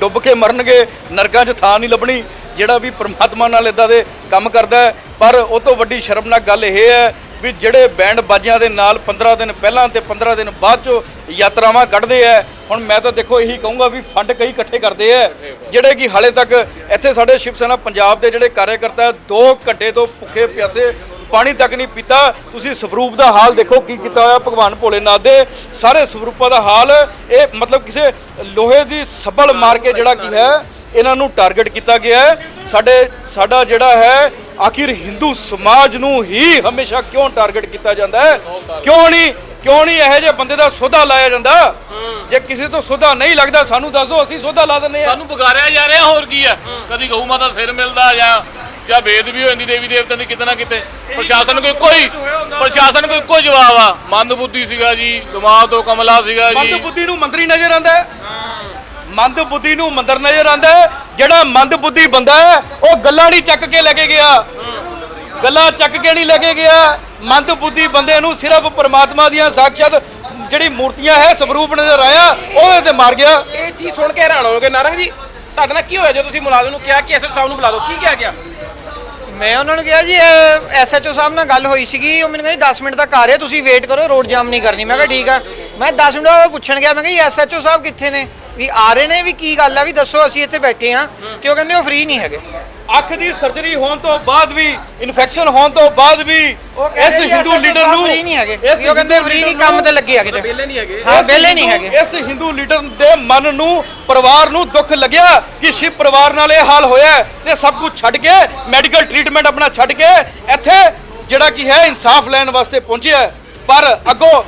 ਡੁੱਬ ਕੇ ਮਰਨਗੇ ਨਰਕਾਂ 'ਚ ਥਾਂ ਨਹੀਂ ਲੱਭਣੀ ਜਿਹੜਾ ਵੀ ਪ੍ਰਮਾਤਮਾ ਨਾਲ ਇਦਾਂ ਦੇ ਕੰਮ ਕਰਦਾ ਹੈ। ਪਰ ਉਹ ਤੋਂ ਵੱਡੀ ਸ਼ਰਮਨਾਕ ਗੱਲ ਇਹ ਹੈ ਵੀ ਜਿਹੜੇ ਬੈਂਡ ਬਾਜਿਆਂ ਦੇ ਨਾਲ 15 ਦਿਨ ਪਹਿਲਾਂ ਤੇ 15 ਦਿਨ ਬਾਅਦ 'ਚੋਂ ਯਾਤਰਾਵਾਂ ਕੱਢਦੇ ਆ ਹੁਣ ਮੈਂ ਤਾਂ ਦੇਖੋ ਇਹੀ ਕਹੂੰਗਾ ਵੀ ਫੰਡ ਕਈ ਇਕੱਠੇ ਕਰਦੇ ਆ, ਜਿਹੜੇ ਕਿ ਹਾਲੇ ਤੱਕ ਇੱਥੇ ਸਾਡੇ ਸ਼ਿਵ ਸੈਨਾ ਪੰਜਾਬ ਦੇ ਜਿਹੜੇ ਕਾਰਜਕਰਤਾ 2 ਘੰਟੇ ਤੋਂ ਭੁੱਖੇ ਪਿਆਸੇ ਪਾਣੀ ਤੱਕ ਨਹੀਂ ਪੀਤਾ। ਤੁਸੀਂ ਸਵਰੂਪ ਦਾ ਹਾਲ ਦੇਖੋ ਕੀ ਕੀਤਾ ਹੋਇਆ ਭਗਵਾਨ ਭੋਲੇਨਾਥ ਦੇ। ਸਾਰੇ ਸਵਰੂਪਾਂ ਦਾ ਹਾਲ ਇਹ ਮਤਲਬ ਕਿਸੇ ਲੋਹੇ ਦੀ ਸੱਬਲ ਮਾਰ ਕੇ ਜਿਹੜਾ ਕੀ ਹੈ, ਇਹਨਾਂ ਨੂੰ ਟਾਰਗੇਟ ਕੀਤਾ ਗਿਆ ਹੈ। ਸਾਡੇ, ਸਾਡਾ ਜਿਹੜਾ ਹੈ, ਆਖਿਰ ਹਿੰਦੂ ਸਮਾਜ ਨੂੰ ਹੀ ਹਮੇਸ਼ਾ ਕਿਉਂ ਟਾਰਗੇਟ ਕੀਤਾ ਜਾਂਦਾ ਹੈ? ਕਿਉਂ ਨਹੀਂ ਕਿਉਂ ਨਹੀਂ ਇਹੋ ਜਿਹੇ ਬੰਦੇ ਦਾ ਸੋਧਾ ਲਾਇਆ ਜਾਂਦਾ? ਜੇ ਕਿਸੇ ਤੋਂ ਸੋਧਾ ਨਹੀਂ ਲੱਗਦਾ ਸਾਨੂੰ ਦੱਸ ਅਸੀਂ ਸੋਧਾ ਲਾ ਦਿੰਦੇ ਆ ਸਾਨੂੰ ਪੁਕਾਰਿਆ ਜਾ ਰਿਹਾ ਹੋਰ ਕੀ ਆ ਕਦੀ ਗਊ ਮਾਤਾ ਸਿਰ ਮਿਲਦਾ ਜਾਂ ਜਾਂ ਵੇਦ ਵੀ ਹੋ ਜਾਂਦੀ ਦੇਵੀ ਦੇਵਤਿਆਂ ਦੀ ਕਿਤੇ ਨਾ ਕਿਤੇ। ਪ੍ਰਸ਼ਾਸਨ ਕੋਈ ਕੋਈ ਪ੍ਰਸ਼ਾਸਨ ਕੋਈ ਇੱਕੋ ਜਵਾਬ ਆ। ਮੰਦ ਬੁੱਧੀ ਸੀਗਾ ਜੀ ਦਿਮਾਗ ਤੋਂ ਕਮਲਾ ਸੀਗਾ ਜੀ। ਮੰਦ ਬੁੱਧੀ ਨੂੰ ਮੰਤਰੀ ਨਜ਼ਰ ਆਂਦਾ ਹੈ। ਮੰਦ ਬੁੱਧੀ ਨੂੰ ਮੰਦਰ ਨਜ਼ਰ ਆਂਦਾ ਜਿਹੜਾ ਮੰਦ ਬੁੱਧੀ ਬੰਦਾ ਹੈ ਉਹ ਗੱਲਾਂ ਨਹੀਂ ਚੱਕ ਕੇ ਲੈ ਕੇ ਗਿਆ। ਗੱਲਾਂ ਚੱਕ ਕੇ ਨਹੀਂ ਲੈ ਕੇ ਗਿਆ। ਮੰਦ ਬੁੱਧੀ ਬੰਦੇ ਨੂੰ ਸਿਰਫ ਪ੍ਰਮਾਤਮਾ ਦੀਆਂ ਸਾਖਸ਼ਾਤ ਜਿਹੜੀ ਮੂਰਤੀਆਂ ਹੈ ਸਵਰੂਪ ਨਜ਼ਰ ਆਇਆ ਉਹਦੇ ਤੇ ਮਾਰ ਗਿਆ। ਇਹ ਚੀਜ਼ ਸੁਣ ਕੇ ਹੈਰਾਨ ਹੋਗੇ। ਨਾਰੰਗ ਜੀ ਤੁਹਾਡੇ ਨਾਲ ਕੀ ਹੋਇਆ ਜਦੋਂ ਤੁਸੀਂ ਮੁਲਾਜ਼ਮ ਨੂੰ ਕਿਹਾ ਕਿ ਐਸਐਸ ਸਾਹਿਬ ਨੂੰ ਬੁਲਾ ਦਿਓ ਕੀ ਕਿਹਾ ਗਿਆ? ਮੈਂ ਉਹਨਾਂ ਨੂੰ ਕਿਹਾ ਜੀ ਐਸਐਚਓ ਸਾਹਿਬ ਨਾਲ ਗੱਲ ਹੋਈ ਸੀਗੀ। ਉਹ ਮੈਨੂੰ ਕਹਿੰਦੇ 10 ਮਿੰਟ ਤੱਕ ਆ ਰਹੇ ਤੁਸੀਂ ਵੇਟ ਕਰੋ ਰੋਡ ਜਾਮ ਨਹੀਂ ਕਰਨੀ। ਮੈਂ ਕਿਹਾ ਠੀਕ ਆ। ਮੈਂ 10 ਮਿੰਟ ਬਾਅਦ ਪੁੱਛਣ ਗਿਆ। ਮੈਂ ਕਿਹਾ ਜੀ ਐਸਐਚਓ ਸਾਹਿਬ ਕਿੱਥੇ ਨੇ? ਵੀ ਆ ਰਹੇ ਨੇ ਵੀ ਕੀ ਗੱਲ ਆ? ਵੀ ਦੱਸੋ ਅਸੀਂ ਇੱਥੇ ਬੈਠੇ ਆ ਤੇ ਉਹ ਕਹਿੰਦੇ ਉਹ ਫ੍ਰੀ ਨਹੀਂ ਹੈਗੇ। ਅੱਖ ਦੀ ਸਰਜਰੀ ਹੋਣ ਤੋਂ ਬਾਅਦ ਵੀ ਇਨਫੈਕਸ਼ਨ ਹੋਣ ਤੋਂ ਬਾਅਦ ਵੀ ਇਸ ਹਿੰਦੂ ਲੀਡਰ ਨੂੰ free ਨਹੀਂ ਹੈਗੇ। ਇਸ ਉਹ ਕਹਿੰਦੇ ਹਿੰਦੂ ਫ੍ਰੀ ਨਹੀਂ ਕੰਮ ਤੇ ਲੱਗੇ ਆ ਕਿਤੇ ਵਿਹਲੇ ਨਹੀਂ ਹੈਗੇ। ਹਾਂ ਵਿਹਲੇ ਨਹੀਂ ਹੈਗੇ। ਇਸ ਹਿੰਦੂ ਲੀਡਰ ਦੇ ਮਨ ਨੂੰ ਪਰਿਵਾਰ ਨੂੰ ਦੁੱਖ ਲੱਗਿਆ ਕਿ ਸ਼ਿਵ ਪਰਿਵਾਰ ਨਾਲ ਇਹ ਹਾਲ ਹੋਇਆ ਤੇ ਸਭ ਕੁਝ ਛੱਡ ਕੇ ਮੈਡੀਕਲ ਟ੍ਰੀਟਮੈਂਟ ਆਪਣਾ ਛੱਡ ਕੇ ਇੱਥੇ ਜਿਹੜਾ ਕੀ ਹੈ ਇਨਸਾਫ ਲੈਣ ਵਾਸਤੇ ਪਹੁੰਚਿਆ। ਪਰ ਅੱਗੋਂ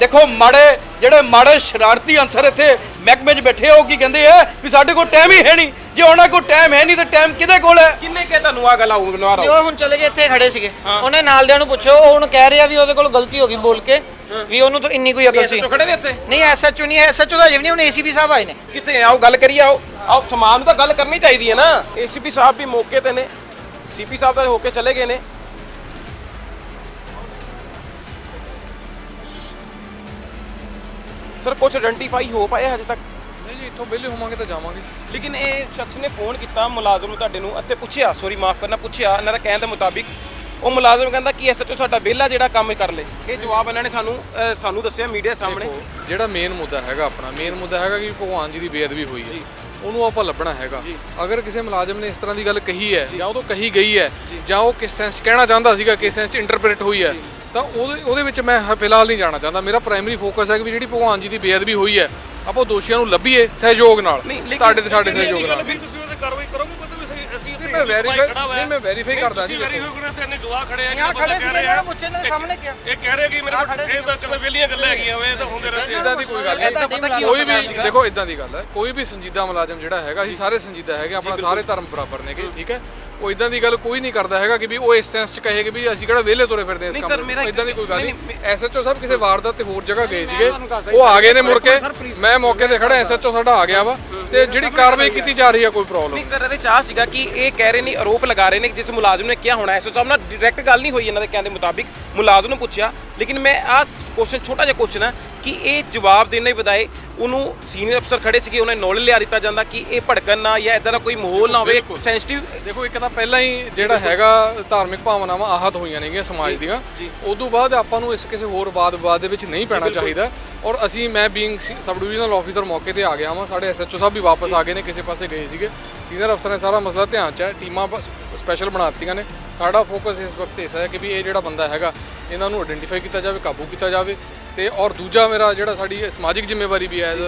ਦੇਖੋ ਮਾੜੇ ਜਿਹੜੇ ਮਾੜੇ ਸ਼ਰਾਰਤੀ ਅੰਸਰ ਇੱਥੇ ਮਹਿਕਮੇ 'ਚ ਬੈਠੇ ਹੋ ਕੀ ਕਹਿੰਦੇ ਆ ਵੀ ਸਾਡੇ ਕੋਲ ਟਾਈਮ ਹੀ ਹੈ ਨਹੀਂ। ਜੇ ਉਹਨਾਂ ਕੋਲ ਟਾਈਮ ਹੈ ਨਹੀਂ ਤਾਂ ਟਾਈਮ ਕਿਹਦੇ ਕੋਲ ਹੈ? ਕਿੰਨੇ ਕਿ ਤੁਹਾਨੂੰ ਆ ਗੱਲ ਆਉ ਰਹਾ ਉਹ ਹੁਣ ਚਲੇ ਗਏ ਇੱਥੇ ਖੜੇ ਸੀਗੇ। ਉਹਨੇ ਨਾਲਦਿਆਂ ਨੂੰ ਪੁੱਛੋ ਉਹ ਹੁਣ ਕਹਿ ਰਿਹਾ ਵੀ ਉਹਦੇ ਕੋਲ ਗਲਤੀ ਹੋ ਗਈ ਬੋਲ ਕੇ ਵੀ ਉਹਨੂੰ ਤਾਂ ਇੰਨੀ ਕੋਈ ਅਕਲ ਸੀ। ਐਸਐਚਓ ਖੜੇ ਨੇ ਇੱਥੇ? ਨਹੀਂ ਐਸਐਚਓ ਨਹੀਂ ਐਸਐਚਓ ਦਾ ਅਜੇ ਵੀ ਨਹੀਂ ਹੁਣ ਏਸੀਪੀ ਸਾਹਿਬ ਆਏ ਨੇ। ਕਿੱਥੇ ਆਓ ਗੱਲ ਕਰੀਏ ਆਓ। ਆਓ ਸਮਾਨ ਨੂੰ ਤਾਂ ਗੱਲ ਕਰਨੀ ਚਾਹੀਦੀ ਹੈ ਨਾ। ਏਸੀਪੀ ਸਾਹਿਬ ਵੀ ਮੌਕੇ ਤੇ ਨੇ। ਸੀਪੀ ਸਾਹਿਬ ਤਾਂ ਹੋ ਕੇ ਚਲੇ ਗਏ ਨੇ। ਸਰ ਕੁਝ ਆਇਡੈਂਟੀਫਾਈ ਹੋ ਪਾਇਆ ਹਜੇ ਤੱਕ? ਨਹੀਂ ਜੀ ਇੱਥੋਂ ਵਿਹਲੇ ਹੋਵਾਂਗੇ ਤਾਂ ਜਾਵਾਂਗੇ। ਲੇਕਿਨ ਇਹ ਸ਼ਖਸ ਨੇ ਫੋਨ ਕੀਤਾ ਮੁਲਾਜ਼ਮ ਨੂੰ ਤੁਹਾਡੇ ਨੂੰ ਅਤੇ ਪੁੱਛਿਆ ਸੌਰੀ ਮਾਫ ਕਰਨਾ ਪੁੱਛਿਆ ਇਹਨਾਂ ਦਾ ਕਹਿਣ ਦੇ ਮੁਤਾਬਿਕ ਉਹ ਮੁਲਾਜ਼ਮ ਕਹਿੰਦਾ ਕਿ ਐਸਐਚਓ ਸਾਡਾ ਵਿਹਲਾ ਜਿਹੜਾ ਕੰਮ ਕਰ ਲੇ। ਇਹ ਜਵਾਬ ਇਹਨਾਂ ਨੇ ਸਾਨੂੰ ਅਹ, ਸਾਨੂੰ ਦੱਸਿਆ ਮੀਡੀਆ ਸਾਹਮਣੇ। ਜਿਹੜਾ ਮੇਨ ਮੁੱਦਾ ਹੈਗਾ ਆਪਣਾ ਮੇਨ ਮੁੱਦਾ ਹੈਗਾ ਕਿ ਭਗਵਾਨ ਜੀ ਦੀ ਬੇਅਦਬੀ ਹੋਈ ਹੈ। ਉਹਨੂੰ ਆਪਾਂ ਲੱਭਣਾ ਹੈਗਾ। ਅਗਰ ਕਿਸੇ ਮੁਲਾਜ਼ਮ ਨੇ ਇਸ ਤਰ੍ਹਾਂ ਦੀ ਗੱਲ ਕਹੀ ਹੈ ਜਾਂ। ਉਹ ਤੋਂ ਕਹੀ ਗਈ ਹੈ ਜਾਂ। ਉਹ ਕਿਸ ਸੈਂਸ ਕਹਿਣਾ ਚਾਹੁੰਦਾ ਸੀਗਾ ਕਿਸ ਸੈਂਸ ਚ ਇੰਟਰਪ੍ਰੀਟ ਹੋਈ ਹੈ ਤਾਂ ਉਹਦੇ ਉਹਦੇ ਵਿੱਚ ਮੈਂ ਫਿਲਹਾਲ ਨਹੀਂ ਜਾਣਾ ਚਾਹੁੰਦਾ। ਮੇਰਾ ਪ੍ਰਾਇਮਰੀ ਫੋਕਸ ਹੈ ਕਿ ਵੀ ਜਿਹੜੀ ਭਗਵਾਨ ਜੀ ਦੀ ਬੇਅਦਬੀ ਹੋਈ ਹੈ ਆਪਾਂ ਦੋਸ਼ੀਆਂ ਨੂੰ ਲੱਭੀਏ ਸਹਿਯੋਗ ਨਾਲ। ਤੁਹਾਡੇ ਤੇ ਸਾਡੇ ਸਹਿਯੋਗ ਨਾਲ। ਦੀ ਕੋਈ ਗੱਲ ਕੋਈ ਵੀ ਦੇਖੋ ਇਦਾਂ ਦੀ ਗੱਲ ਹੈ। ਕੋਈ ਵੀ ਸੰਜੀਦਾ ਮੁਲਾਜ਼ਮ ਜਿਹੜਾ ਹੈਗਾ ਅਸੀਂ ਸਾਰੇ ਸੰਜੀਦਾ ਹੈਗੇ ਆਪਣਾ ਸਾਰੇ ਧਰਮ ਬਰਾਬਰ ਨੇਗੇ ਠੀਕ ਹੈ? ਉਹ ਇਦਾਂ ਦੀ ਗੱਲ ਕੋਈ ਨਹੀਂ ਕਰਦਾ ਹੈਗਾ ਕਿ ਵੀ ਉਹ ਇਸ ਸੈਂਸ ਚ ਕਹੇ ਕਿ ਵੀ ਅਸੀਂ ਕਿਹੜਾ ਵਿਹਲੇ ਤੁਰੇ ਫਿਰਦੇ ਇਸ ਕੰਮ ਨੂੰ। ਇਦਾਂ ਦੀ ਕੋਈ ਗੱਲ ਨਹੀਂ ਐਸਐਚਓ ਸਾਹਿਬ ਕਿਸੇ ਵਾਰਦਾਤ ਤੇ ਹੋਰ ਜਗ੍ਹਾ ਗਏ ਸੀਗੇ। ਉਹ ਆ ਗਏ ਨੇ ਮੁੜ ਕੇ। ਮੈਂ ਮੌਕੇ ਤੇ ਖੜਾ ਐਸਐਚਓ ਸਾਡਾ ਆ ਗਿਆ ਵਾ। ਤੇ ਜਿਹੜੀ ਕਾਰਵਾਈ ਕੀਤੀ ਜਾ ਰਹੀ ਹੈ ਕੋਈ ਪ੍ਰੋਬਲਮ ਨਹੀਂ ਸਰ ਇਹਦੇ ਚਾਹ ਸੀਗਾ ਕਿ ਇਹ ਕਹਿ ਰਹੇ ਨੇ ਆਰੋਪ ਲਗਾ ਰਹੇ ਨੇ ਕਿ ਜਿਸ ਮੁਲਾਜ਼ਮ ਨੇ ਕਿਹਾ ਹੋਣਾ ਐਸਓ ਸਾਹਿਬ ਨਾਲ ਡਾਇਰੈਕਟ ਗੱਲ ਨਹੀਂ ਹੋਈ ਇਹਨਾਂ ਦੇ ਕਹਿਣ ਦੇ ਮੁਤਾਬਿਕ। ਮੁਲਾਜ਼ਮ ਨੂੰ ਪੁੱਛਿਆ ਲੇਕਿਨ ਮੈਂ ਆ ਕੁਐਸਚਨ ਛੋਟਾ ਜਿਹਾ ਕੁਐਸਚਨ ਹੈ ਕਿ ਇਹ ਜਵਾਬ ਦੇਣ ਦੇ ਬਜਾਏ ਉਹਨੂੰ ਸੀਨੀਅਰ ਅਫਸਰ ਖੜੇ ਸੀਗੇ ਉਹਨਾਂ ਨੇ ਨੌਲੇਜ ਲਿਆ ਦਿੱਤਾ ਜਾਂਦਾ ਕਿ ਇਹ ਭੜਕਣ ਨਾ ਜਾਂ ਇਦਾਂ ਦਾ ਕੋਈ ਮਾਹੌਲ ਨਾ ਹੋਵੇ ਸੈਂਸਿਟਿਵ ਦੇਖੋ ਇੱਕ ਤਾਂ ਪਹਿਲਾਂ ਹੀ ਜਿਹੜਾ ਹੈਗਾ ਧਾਰਮਿਕ ਭਾਵਨਾਵਾਂ ਆਹਤ ਹੋਈਆਂ ਨੇਗੀਆਂ ਸਮਾਜ ਦੀਆਂ। ਉਦੋਂ ਬਾਅਦ ਆਪਾਂ ਨੂੰ ਇਸ ਕਿਸੇ ਹੋਰ ਵਾਦ ਵਿਵਾਦ ਦੇ ਵਿੱਚ ਨਹੀਂ ਪੈਣਾ ਚਾਹੀਦਾ। ਔਰ ਅਸੀਂ ਮੈਂ ਬੀਇੰਗ ਸਬ ਡਿਵੀਜ਼ਨਲ ਆਫੀਸਰ ਮੌਕੇ ਤੇ ਆ ਗਿਆ ਹਾਂ ਸਾਡੇ ਐਸਐਚਓ ਸਾਹਿਬ ਵੀ ਵਾਪਸ ਆ ਗਏ ਨੇ ਕਿਸੇ ਪਾਸੇ ਗਏ ਸੀਗੇ। ਸੀਨੀਅਰ ਅਫਸਰਾਂ ਨੇ ਸਾਰਾ ਮਸਲਾ ਧਿਆਨ ਚ ਹੈ, ਟੀਮਾਂ ਸਪੈਸ਼ਲ ਬਣਾ ਦਿੱਤੀਆਂ ਨੇ। ਸਾਡਾ ਫੋਕਸ ਇਸ ਵਕਤ ਇਸ ਹੈ ਕਿ ਵੀ ਇਹ ਜਿਹੜਾ ਬੰਦਾ ਹੈਗਾ, ਇਹਨਾਂ ਨੂੰ ਆਇਡੈਂਟੀਫਾਈ ਕੀਤਾ ਜਾਵੇ, ਕਾਬੂ ਕੀਤਾ ਜਾਵੇ ਤੇ ਔਰ ਦੂਜਾ ਮੇਰਾ ਜਿਹੜਾ ਸਾਡੀ ਸਮਾਜਿਕ ਜ਼ਿੰਮੇਵਾਰੀ ਵੀ ਹੈ ਐਜ਼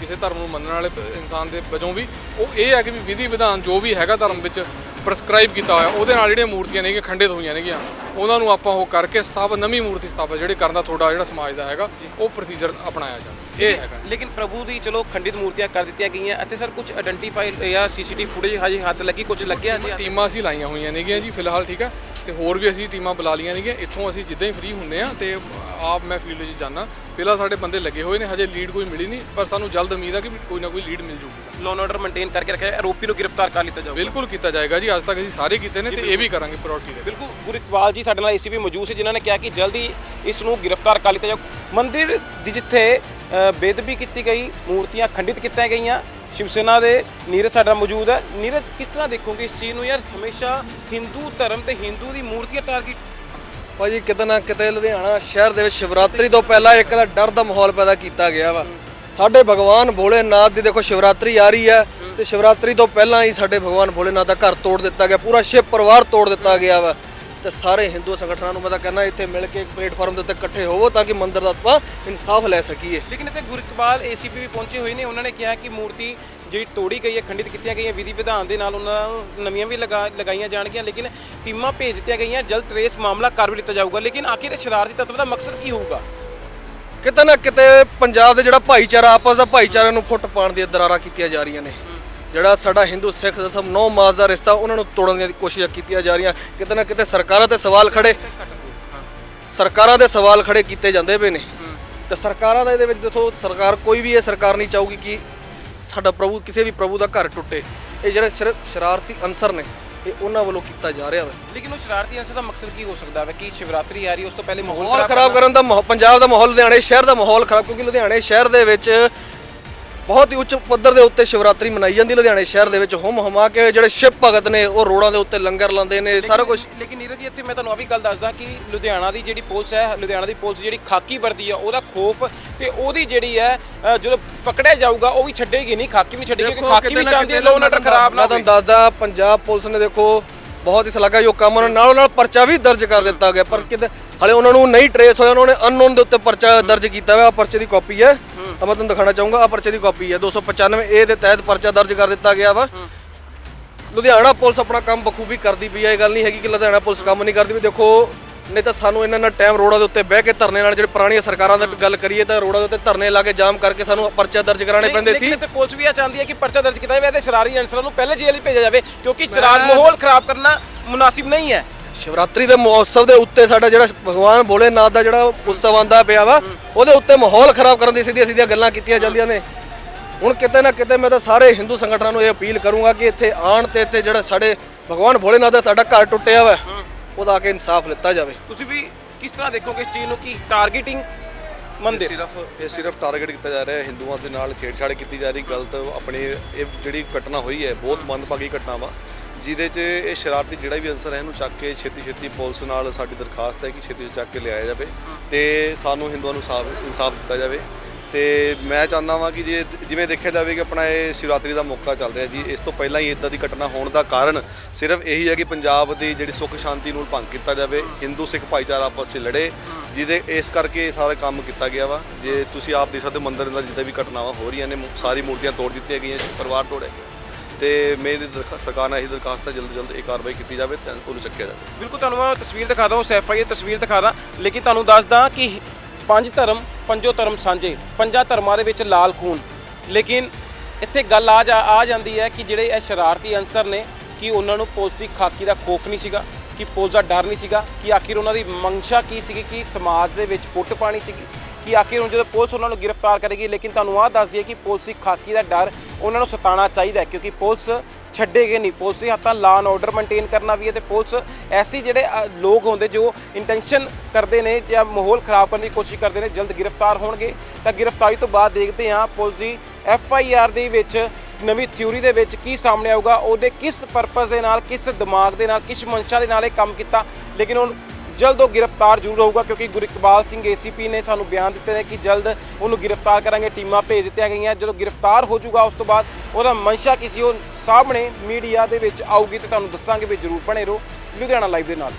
ਕਿਸੇ ਧਰਮ ਨੂੰ ਮੰਨਣ ਵਾਲੇ ਇਨਸਾਨ ਦੇ ਵਜੋਂ ਵੀ, ਉਹ ਇਹ ਹੈ ਕਿ ਵੀ ਵਿਧੀ ਵਿਧਾਨ ਜੋ ਵੀ ਹੈਗਾ ਧਰਮ ਵਿੱਚ ਪ੍ਰਸਕ੍ਰਾਈਬ ਕੀਤਾ ਹੋਇਆ ਉਹਦੇ ਨਾਲ ਜਿਹੜੀਆਂ ਮੂਰਤੀਆਂ ਨੇਗੀਆਂ ਖੰਡਿਤ ਹੋਈਆਂ ਨੇਗੀਆਂ ਉਹਨਾਂ ਨੂੰ ਆਪਾਂ ਉਹ ਕਰਕੇ ਸਥਾਪਨ ਨਵੀਂ ਮੂਰਤੀ ਸਥਾਪਨ ਜਿਹੜੇ ਕਰਨ ਦਾ ਤੁਹਾਡਾ ਜਿਹੜਾ ਸਮਾਜ ਦਾ ਹੈਗਾ ਉਹ ਪ੍ਰੋਸੀਜਰ ਅਪਣਾਇਆ ਜਾਵੇ। ਇਹ ਹੈਗਾ। ਲੇਕਿਨ ਪ੍ਰਭੂ ਦੀ ਚਲੋ ਖੰਡਿਤ ਮੂਰਤੀਆਂ ਕਰ ਦਿੱਤੀਆਂ ਗਈਆਂ ਅਤੇ ਸਰ ਕੁਝ ਆਇਡੈਂਟੀਫਾਈ ਜਾਂ ਸੀਸੀਟੀਵੀ ਫੁਟੇਜ ਹਜੇ ਹੱਥ ਲੱਗੀ ਕੁਝ ਲੱਗਿਆ ਜੀ ਟੀਮਾਂ ਅਸੀਂ ਲਾਈਆਂ ਹੋਈਆਂ ਨੇਗੀਆਂ ਜੀ ਫਿਲਹਾਲ ਠੀਕ ਆ। ਤੇ ਹੋਰ ਵੀ ਅਸੀਂ ਟੀਮਾਂ ਬੁਲਾ ਲਈਆਂ ਨੇਗੀਆਂ। ਇੱਥੋਂ ਅਸੀਂ ਜਿੱਦਾਂ ਹੀ ਫ੍ਰੀ ਹੁੰਨੇ ਆ ਤੇ ਆਪ ਮੈਂ ਫੀਲਡ 'ਚ ਜਾਣਾ ਫਿਲਹਾਲ ਸਾਡੇ ਬੰਦੇ ਲੱਗੇ ਹੋਏ ਨੇ ਹਜੇ ਲੀਡ ਕੋਈ ਮਿਲੀ ਨਹੀਂ ਪਰ ਸਾਨੂੰ ਜਲਦ ਉਮੀਦ ਆ ਕਿ ਕੋਈ ਨਾ ਕੋਈ ਲੀਡ ਮਿਲ ਜੂਗੀ ਸਾਨੂੰ। ਲੋਨ ਆਰਡਰ ਮੇਨਟੇਨ ਕਰਕੇ ਰੱਖਿਆ ਹੈ, ਆਰੋਪੀ ਨੂੰ ਗ੍ਰਿਫਤਾਰ ਕਰ ਲਿੱਤਾ ਜਾਊਗਾ। ਬਿਲਕੁਲ ਕੀਤਾ ਜਾਏਗਾ ਜੀ। ਅੱਜ ਤੱਕ ਅਸੀਂ ਸਾਰੇ ਕੀਤੇ ਨੇ ਤੇ ਇਹ ਵੀ ਕਰਾਂਗੇ ਪ੍ਰਾਇੋਰਟੀ ਦੇ ਬਿਲਕੁਲ। ਗੁਰਿਕਵਾਲ ਜੀ ਸਾਡੇ ਨਾਲ ਏਸੀਪੀ ਮੌਜੂਦ ਸੀ ਜਿਨ੍ਹਾਂ ਨੇ ਕਿਹਾ ਕਿ ਜਲਦੀ ਇਸ ਨੂੰ ਗ੍ਰਿਫਤਾਰ ਕਰ ਲਿੱਤਾ ਜਾਊ। ਮੰਦਿਰ ਦੀ ਜਿੱਥੇ ਅ, ਬੇਅਦਬੀ ਕੀਤੀ ਗਈ ਮੂਰਤੀਆਂ ਖੰਡਿਤ ਕੀਤੀਆਂ ਗਈਆਂ ਸ਼ਿਵ ਸੈਨਾ ਦੇ ਨੀਰਜ ਸਾਡਾ ਮੌਜੂਦ ਹੈ। ਨੀਰਜ, ਕਿਸ ਤਰ੍ਹਾਂ ਦੇਖੋਗੇ ਇਸ ਚੀਜ਼ ਨੂੰ ਯਾਰ? ਹਮੇਸ਼ਾ ਹਿੰਦੂ ਧਰਮ ਤੇ ਹਿੰਦੂ ਦੀ ਮੂਰਤੀਆਂ ਟਾਰਗੇਟ ਭਾਜੀ, ਕਿਤੇ ਨਾ ਕਿਤੇ ਲੁਧਿਆਣਾ ਸ਼ਹਿਰ ਦੇ ਵਿੱਚ ਸ਼ਿਵਰਾਤਰੀ ਤੋਂ ਪਹਿਲਾਂ ਇੱਕ ਦਾ ਡਰ ਦਾ ਮਾਹੌਲ ਪੈਦਾ ਕੀਤਾ ਗਿਆ ਵਾ। ਸਾਡੇ ਭਗਵਾਨ ਭੋਲੇਨਾਥ ਦੀ ਦੇਖੋ ਸ਼ਿਵਰਾਤਰੀ ਆ ਰਹੀ ਹੈ ਤੇ ਸ਼ਿਵਰਾਤਰੀ ਤੋਂ ਪਹਿਲਾਂ ਹੀ ਸਾਡੇ ਭਗਵਾਨ ਭੋਲੇਨਾਥ ਦਾ ਘਰ ਤੋੜ ਦਿੱਤਾ ਗਿਆ, ਪੂਰਾ ਸ਼ਿਵ ਪਰਿਵਾਰ ਤੋੜ ਦਿੱਤਾ ਗਿਆ ਵਾ। ਤੇ ਸਾਰੇ ਹਿੰਦੂ ਸੰਗਠਨਾਂ ਨੂੰ ਮੈਂ ਤਾਂ ਕਹਿੰਦਾ ਇੱਥੇ ਮਿਲ ਕੇ ਇੱਕ ਪਲੇਟਫਾਰਮ ਦੇ ਉੱਤੇ ਇਕੱਠੇ ਹੋਵੋ ਤਾਂ ਕਿ ਮੰਦਿਰ ਦਾ ਆਪਾਂ ਇਨਸਾਫ ਲੈ ਸਕੀਏ। ਲੇਕਿਨ ਇੱਥੇ ਗੁਰਿਕਵਾਲ ਏਸੀਪੀ ਵੀ ਪਹੁੰਚੇ ਹੋਏ ਨੇ। ਉਹਨਾਂ ਨੇ ਕਿਹਾ ਕਿ ਮੂਰਤੀ ਜਿਹੜੀ ਤੋੜੀ ਗਈ ਹੈ ਖੰਡਿਤ ਕੀਤੀਆਂ ਗਈਆਂ ਵਿਧੀ ਵਿਧਾਨ ਦੇ ਨਾਲ ਉਹਨਾਂ ਨੂੰ ਨਵੀਆਂ ਵੀ ਲਗਾ ਲਗਾਈਆਂ ਜਾਣਗੀਆਂ ਲੇਕਿਨ ਟੀਮਾਂ ਭੇਜ ਦਿੱਤੀਆਂ ਗਈਆਂ ਜਲਦ ਟਰੇਸ ਮਾਮਲਾ ਕਰ ਵੀ ਲਿੱਤਾ ਜਾਊਗਾ। ਲੇਕਿਨ ਆਖਿਰ ਇਹ ਸ਼ਰਾਰਤੀ ਤੱਤਵ ਦਾ ਮਕਸਦ ਕੀ ਹੋਊਗਾ? ਕਿਤੇ ਨਾ ਕਿਤੇ ਪੰਜਾਬ ਦੇ ਜਿਹੜਾ ਭਾਈਚਾਰਾ ਆਪਸ ਦਾ ਭਾਈਚਾਰੇ ਨੂੰ ਫੁੱਟ ਪਾਉਣ ਦੀਆਂ ਦਰਾਰਾਂ ਕੀਤੀਆਂ ਜਾ ਰਹੀਆਂ ਨੇ। ਜਿਹੜਾ ਸਾਡਾ ਹਿੰਦੂ ਸਿੱਖ ਦਾ ਸਭ ਨੌ ਮਾਸ ਦਾ ਰਿਸ਼ਤਾ ਉਹਨਾਂ ਨੂੰ ਤੋੜਨ ਦੀਆਂ ਕੋਸ਼ਿਸ਼ਾਂ ਕੀਤੀਆਂ ਜਾ ਰਹੀਆਂ। ਕਿਤੇ ਨਾ ਕਿਤੇ ਸਰਕਾਰਾਂ ਤੇ ਸਵਾਲ ਖੜੇ। ਸਰਕਾਰਾਂ ਦੇ ਸਵਾਲ ਖੜੇ ਕੀਤੇ ਜਾਂਦੇ ਪਏ ਨੇ। ਤੇ ਸਰਕਾਰਾਂ ਦਾ ਇਹਦੇ ਵਿੱਚ ਦੇਖੋ ਸਰਕਾਰ ਕੋਈ ਵੀ ਇਹ ਸਰਕਾਰ ਨਹੀਂ ਚਾਹੂਗੀ ਕਿ ਸਾਡਾ ਪ੍ਰਭੂ ਕਿਸੇ ਵੀ ਪ੍ਰਭੂ ਦਾ ਘਰ ਟੁੱਟੇ। ਇਹ ਜਿਹੜੇ ਸਿਰਫ ਸ਼ਰਾਰਤੀ ਅਨਸਰ ਨੇ ਇਹ ਉਹਨਾਂ ਵੱਲੋਂ ਕੀਤਾ ਜਾ ਰਿਹਾ ਵਾ। ਲੇਕਿਨ ਉਹ ਸ਼ਰਾਰਤੀ ਅੰਸਰ ਦਾ ਮਕਸਦ ਕੀ ਹੋ ਸਕਦਾ ਹੈ ਕਿ ਸ਼ਿਵਰਾਤਰੀ ਆ ਰਹੀ ਉਸ ਤੋਂ ਪਹਿਲੇ ਮਾਹੌਲ ਖਰਾਬ ਕਰਨ ਦਾ ਪੰਜਾਬ ਦਾ ਮਾਹੌਲ ਲੁਧਿਆਣੇ ਸ਼ਹਿਰ ਦਾ ਮਾਹੌਲ ਖਰਾਬ ਕਿਉਂਕਿ ਲੁਧਿਆਣੇ ਸ਼ਹਿਰ ਦੇ ਵਿੱਚ ਬਹੁਤ ਹੀ ਉੱਚ ਪੱਧਰ ਦੇ ਉੱਤੇ ਸ਼ਿਵਰਾਤਰੀ ਮਨਾਈ ਜਾਂਦੀ ਲੁਧਿਆਣੇ ਸ਼ਹਿਰ ਦੇ ਵਿੱਚ ਹੁਮ ਹੁਮਾ ਕੇ ਜਿਹੜੇ ਸ਼ਿਵ ਭਗਤ ਨੇ ਉਹ ਰੋਡਾਂ ਦੇ ਉੱਤੇ ਲੰਗਰ ਲਾਉਂਦੇ ਨੇ। ਸਾਰਾ ਕੁਝ ਲੇਕਿਨ ਨੀਰਜ ਜੀ ਇੱਥੇ ਮੈਂ ਤੁਹਾਨੂੰ ਆ ਵੀ ਗੱਲ ਦੱਸਦਾ ਕਿ ਲੁਧਿਆਣਾ ਦੀ ਜਿਹੜੀ ਪੁਲਿਸ ਹੈ ਲੁਧਿਆਣਾ ਦੀ ਪੁਲਿਸ ਜਿਹੜੀ ਖਾਕੀ ਵਰਦੀ ਹੈ ਉਹਦਾ ਖੋਫ ਤੇ ਉਹਦੀ ਜਿਹੜੀ ਹੈ ਅ, ਜਦੋਂ ਪਕੜਿਆ ਜਾਊਗਾ ਉਹ ਵੀ ਛੱਡੇਗੀ ਨਹੀਂ ਖਾਕੀ ਵੀ ਛੱਡੇਗੀ ਕਿਉਂਕਿ ਖਾਕੀ ਵੀ ਚਾਹੁੰਦੀ ਹੈ ਲੋਨ ਆਰਡਰ ਖਰਾਬ ਨਾ ਮੈਂ ਤੁਹਾਨੂੰ ਦੱਸਦਾ ਪੰਜਾਬ ਪੁਲਿਸ ਨੇ ਦੇਖੋ ਬਹੁਤ ਹੀ ਸ਼ਲਾਘਾਯੋਗ ਕੰਮ ਉਹਨਾਂ ਨਾਲੋਂ ਨਾਲ ਪਰਚਾ ਵੀ ਦਰਜ ਕਰ ਦਿੱਤਾ ਗਿਆ। ਪਰ ਕਿਤੇ ਹਲੇ ਉਹਨਾਂ ਨੂੰ ਨਹੀਂ ਟਰੇਸ ਹੋਇਆ ਉਹਨਾਂ ਨੇ ਅਨਨੋਨ ਦੇ ਉੱਤੇ ਪਰਚਾ ਦਰਜ ਕੀਤਾ ਹੋਇਆ ਆਹ ਪਰਚੇ ਦੀ ਕਾਪੀ ਹੈ। ਤਾਂ ਮੈਂ ਤੁਹਾਨੂੰ ਦਿਖਾਣਾ ਚਾਹੂੰਗਾ ਆ ਪਰਚੇ ਦੀ ਕਾਪੀ ਹੈ 295 ਏ ਦੇ ਤਹਿਤ ਪਰਚਾ ਦਰਜ ਕਰ ਦਿੱਤਾ ਗਿਆ ਵਾ। ਲੁਧਿਆਣਾ ਪੁਲਿਸ ਆਪਣਾ ਕੰਮ ਬਖੂਬੀ ਕਰਦੀ ਪਈ ਹੈ ਇਹ ਗੱਲ ਨਹੀਂ ਹੈਗੀ ਕਿ ਲੁਧਿਆਣਾ ਪੁਲਿਸ ਕੰਮ ਨਹੀਂ ਕਰਦੀ ਵੀ ਦੇਖੋ ਨਹੀਂ ਤਾਂ ਸਾਨੂੰ ਇਹਨਾਂ ਨਾਲ ਟਾਈਮ ਰੋਡਾਂ ਦੇ ਉੱਤੇ ਬਹਿ ਕੇ ਧਰਨੇ ਨਾਲ ਜਿਹੜੇ ਪੁਰਾਣੀਆਂ ਸਰਕਾਰਾਂ ਦਾ ਗੱਲ ਕਰੀਏ ਤਾਂ ਰੋਡਾਂ ਦੇ ਉੱਤੇ ਧਰਨੇ ਲਾ ਕੇ ਜਾਮ ਕਰਕੇ ਸਾਨੂੰ ਪਰਚਾ ਦਰਜ ਕਰਾਣੇ ਪੈਂਦੇ ਸੀ। ਇੱਥੇ ਪੁਲਿਸ ਵੀ ਇਹ ਚਾਹੁੰਦੀ ਹੈ ਕਿ ਪਰਚਾ ਦਰਜ ਕੀਤਾ ਜਾਵੇ ਤੇ ਸ਼ਰਾਰੀ ਅਨਸਰਾਂ ਨੂੰ ਪਹਿਲੇ ਜੇਲ੍ਹ 'ਚ ਭੇਜਿਆ ਜਾਵੇ ਕਿਉਂਕਿ ਸ਼ਰਾਰ ਮਾਹੌਲ ਖਰਾਬ ਕਰਨਾ ਮੁਨਾਸਿਬ ਨਹੀਂ ਹੈ। ਸ਼ਿਵਰਾਤਰੀ ਦੇ ਮਹੋਤਸਵ ਦੇ ਉੱਤੇ ਸਾਡਾ ਜਿਹੜਾ ਭਗਵਾਨ ਭੋਲੇਨਾਥ ਦਾ ਜਿਹੜਾ ਉਤਸਵ ਆਂਦਾ ਪਿਆ ਵਾ ਉਹਦੇ ਉੱਤੇ ਮਾਹੌਲ ਖਰਾਬ ਕਰਨ ਦੀ ਸਿੱਧੀਆਂ ਸਿੱਧੀਆਂ ਗੱਲਾਂ ਕੀਤੀਆਂ ਜਾਂਦੀਆਂ ਨੇ। ਹੁਣ ਕਿਤੇ ਨਾ ਕਿਤੇ ਮੈਂ ਤਾਂ ਸਾਰੇ ਹਿੰਦੂ ਸੰਗਠਨਾਂ ਨੂੰ ਇਹ ਅਪੀਲ ਕਰੂੰਗਾ ਕਿ ਇੱਥੇ ਆਣ ਤੇ ਇੱਥੇ ਜਿਹੜਾ ਸਾਡੇ ਭਗਵਾਨ ਭੋਲੇਨਾਥ ਦਾ ਸਾਡਾ ਘਰ ਟੁੱਟਿਆ ਵਾ ਉਹਦਾ ਆ ਕੇ ਇਨਸਾਫ ਲਿੱਤਾ ਜਾਵੇ। ਤੁਸੀਂ ਵੀ ਕਿਸ ਤਰ੍ਹਾਂ ਦੇਖੋਗੇ ਇਸ ਚੀਜ਼ ਨੂੰ ਕਿ ਟਾਰਗੇਟਿੰਗ ਮੰਦਿਰ ਸਿਰਫ ਇਹ ਸਿਰਫ ਟਾਰਗੇਟ ਕੀਤਾ ਜਾ ਰਿਹਾ ਹੈ ਹਿੰਦੂਆਂ ਦੇ ਨਾਲ ਛੇੜਛਾੜ ਕੀਤੀ ਜਾ ਰਹੀ ਗਲਤ ਆਪਣੀ ਇਹ ਜਿਹੜੀ ਘਟਨਾ ਹੋਈ ਹੈ ਬਹੁਤ ਮੰਦਭਾਗੀ ਘਟਨਾ ਵਾ। ਜਿਹਦੇ 'ਚ ਇਹ ਸ਼ਰਾਰਤੀ ਜਿਹੜਾ ਵੀ ਅਨਸਰ ਹੈ ਇਹਨੂੰ ਚੱਕ ਕੇ ਛੇਤੀ ਛੇਤੀ ਪੁਲਿਸ ਨਾਲ ਸਾਡੀ ਦਰਖਾਸਤ ਹੈ ਕਿ ਛੇਤੀ ਚੱਕ ਕੇ ਲਿਆਇਆ ਜਾਵੇ ਤੇ ਸਾਨੂੰ ਹਿੰਦੂਆਂ ਨੂੰ ਸਾਫ਼ ਇਨਸਾਫ ਦਿੱਤਾ ਜਾਵੇ। ਤੇ ਮੈਂ ਚਾਹੁੰਦਾ ਵਾਂ ਕਿ ਜੇ ਜਿਵੇਂ ਦੇਖਿਆ ਜਾਵੇ ਕਿ ਆਪਣਾ ਇਹ ਸ਼ਿਵਰਾਤਰੀ ਦਾ ਮੌਕਾ ਚੱਲ ਰਿਹਾ ਜੀ ਇਸ ਤੋਂ ਪਹਿਲਾਂ ਹੀ ਇਦਾਂ ਦੀ ਘਟਨਾ ਹੋਣ ਦਾ ਕਾਰਨ ਸਿਰਫ ਇਹੀ ਹੈ ਕਿ ਪੰਜਾਬ ਦੀ ਜਿਹੜੀ ਸੁੱਖ ਸ਼ਾਂਤੀ ਨੂੰ ਭੰਗ ਕੀਤਾ ਜਾਵੇ ਹਿੰਦੂ ਸਿੱਖ ਭਾਈਚਾਰਾ ਆਪਸ ਵਿੱਚ ਲੜੇ ਜਿਹਦੇ ਇਸ ਕਰਕੇ ਇਹ ਸਾਰਾ ਕੰਮ ਕੀਤਾ ਗਿਆ ਵਾ। ਜੇ ਤੁਸੀਂ ਆਪ ਦੇਖ ਸਕਦੇ ਮੰਦਿਰ ਅੰਦਰ ਜਿੱਦਾਂ ਵੀ ਘਟਨਾਵਾਂ ਹੋ ਰਹੀਆਂ ਨੇ ਸਾਰੀ ਮੂਰਤੀਆਂ ਤੋੜ ਦਿੱਤੀਆਂ ਗਈਆਂ ਪਰਿਵਾਰ ਤੋੜਿਆ ਗਿਆ। ਤੇ ਮੇਰੀ ਦਰਖਾ- ਸਰਕਾਰ ਨਾਲ ਇਹੀ ਦਰਖਾਸਤ ਹੈ, ਜਲਦ ਤੋਂ ਜਲਦ ਇਹ ਕਾਰਵਾਈ ਕੀਤੀ ਜਾਵੇ ਤੇ ਉਹਨੂੰ ਚੱਕਿਆ ਜਾਵੇ। ਬਿਲਕੁਲ, ਤੁਹਾਨੂੰ ਮੈਂ ਤਸਵੀਰ ਦਿਖਾ ਦਾਂ, ਉਸ ਐਫਆਈਆਰ ਤਸਵੀਰ ਦਿਖਾ ਦਾਂ, ਲੇਕਿਨ ਤੁਹਾਨੂੰ ਦੱਸਦਾ ਕਿ ਪੰਜ ਧਰਮ, ਪੰਜੋ ਧਰਮ ਸਾਂਝੇ, ਪੰਜਾਂ ਧਰਮਾਂ ਦੇ ਵਿੱਚ ਲਾਲ ਖੂਨ। ਲੇਕਿਨ ਇੱਥੇ ਗੱਲ ਆ ਜਾ, ਆ ਜਾਂਦੀ ਹੈ ਕਿ ਜਿਹੜੇ ਇਹ ਸ਼ਰਾਰਤੀ ਅਨਸਰ ਨੇ, ਕਿ ਉਹਨਾਂ ਨੂੰ ਪੁਲਿਸ ਦੀ ਖਾਕੀ ਦਾ ਖੋਫ ਨਹੀਂ ਸੀਗਾ, ਕਿ ਪੁਲਿਸ ਦਾ ਡਰ ਨਹੀਂ ਸੀਗਾ, ਕਿ ਆਖਿਰ ਉਹਨਾਂ ਦੀ ਮੰਸ਼ਾ ਕੀ ਸੀਗੀ, ਕਿ ਸਮਾਜ ਦੇ ਵਿੱਚ ਫੁੱਟ ਪਾਣੀ ਸੀਗੀ। ਕਿ ਆਖਿਰ ਹੁਣ ਜਦੋਂ ਪੁਲਿਸ ਉਹਨਾਂ ਨੂੰ ਗ੍ਰਿਫਤਾਰ ਕਰੇਗੀ, ਲੇਕਿਨ ਤੁਹਾਨੂੰ ਆਹ ਦੱਸ ਦਈਏ ਕਿ ਪੁਲਿਸ ਦੀ ਖਾਕੀ ਦਾ ਡਰ ਉਹਨਾਂ ਨੂੰ ਸਤਾਉਣਾ ਚਾਹੀਦਾ ਕਿਉਂਕਿ ਪੁਲਿਸ ਛੱਡੇਗੇ ਨਹੀਂ। ਪੁਲਿਸ ਦੇ ਹੱਥਾਂ ਲਾ ਐਂਡ ਆਰਡਰ ਮੇਨਟੇਨ ਕਰਨਾ ਵੀ ਹੈ ਤੇ ਪੁਲਿਸ ਐਸੀ ਜਿਹੜੇ ਲੋਕ ਹੁੰਦੇ ਜੋ ਇੰਟੈਂਸ਼ਨ ਕਰਦੇ ਨੇ ਜਾਂ ਮਾਹੌਲ ਖਰਾਬ ਕਰਨ ਦੀ ਕੋਸ਼ਿਸ਼ ਕਰਦੇ ਨੇ, ਜਲਦ ਗ੍ਰਿਫਤਾਰ ਹੋਣਗੇ। ਤਾਂ ਗ੍ਰਿਫਤਾਰੀ ਤੋਂ ਬਾਅਦ ਦੇਖਦੇ ਹਾਂ ਪੁਲਿਸ ਦੀ ਐਫ ਆਈ ਆਰ ਦੇ ਵਿੱਚ ਨਵੀਂ ਥਿਊਰੀ ਦੇ ਵਿੱਚ ਕੀ ਸਾਹਮਣੇ ਆਊਗਾ, ਉਹਦੇ ਕਿਸ ਪਰਪਸ ਦੇ ਨਾਲ, ਕਿਸ ਦਿਮਾਗ ਦੇ ਨਾਲ, ਕਿਸ ਮਨਸ਼ਾ ਦੇ ਨਾਲ ਇਹ ਕੰਮ ਕੀਤਾ। ਲੇਕਿਨ ਹੁਣ ਜਲਦ ਉਹ ਗ੍ਰਿਫਤਾਰ ਜ਼ਰੂਰ ਹੋਊਗਾ ਕਿਉਂਕਿ ਗੁਰਿਕਬਾਲ ਸਿੰਘ ਏਸੀਪੀ ਨੇ ਸਾਨੂੰ ਬਿਆਨ ਦਿੱਤੇ ਨੇ ਕਿ ਜਲਦ ਉਹਨੂੰ ਗ੍ਰਿਫਤਾਰ ਕਰਾਂਗੇ, ਟੀਮਾਂ ਭੇਜ ਦਿੱਤੀਆਂ ਗਈਆਂ। ਜਦੋਂ ਗ੍ਰਿਫਤਾਰ ਹੋ ਜਾਊਗਾ ਉਸ ਤੋਂ ਬਾਅਦ ਉਹਦਾ ਮਨਸ਼ਾ ਕਿਸੇ ਉਹ ਸਾਹਮਣੇ ਮੀਡੀਆ ਦੇ ਵਿੱਚ ਆਊਗੀ ਤੇ ਤੁਹਾਨੂੰ ਦੱਸਾਂਗੇ ਵੀ ਜ਼ਰੂਰ ਬਣੇ ਰਹੋ। ਲੁਧਿਆਣਾ ਲਾਈਵ ਦੇ ਨਾਲ।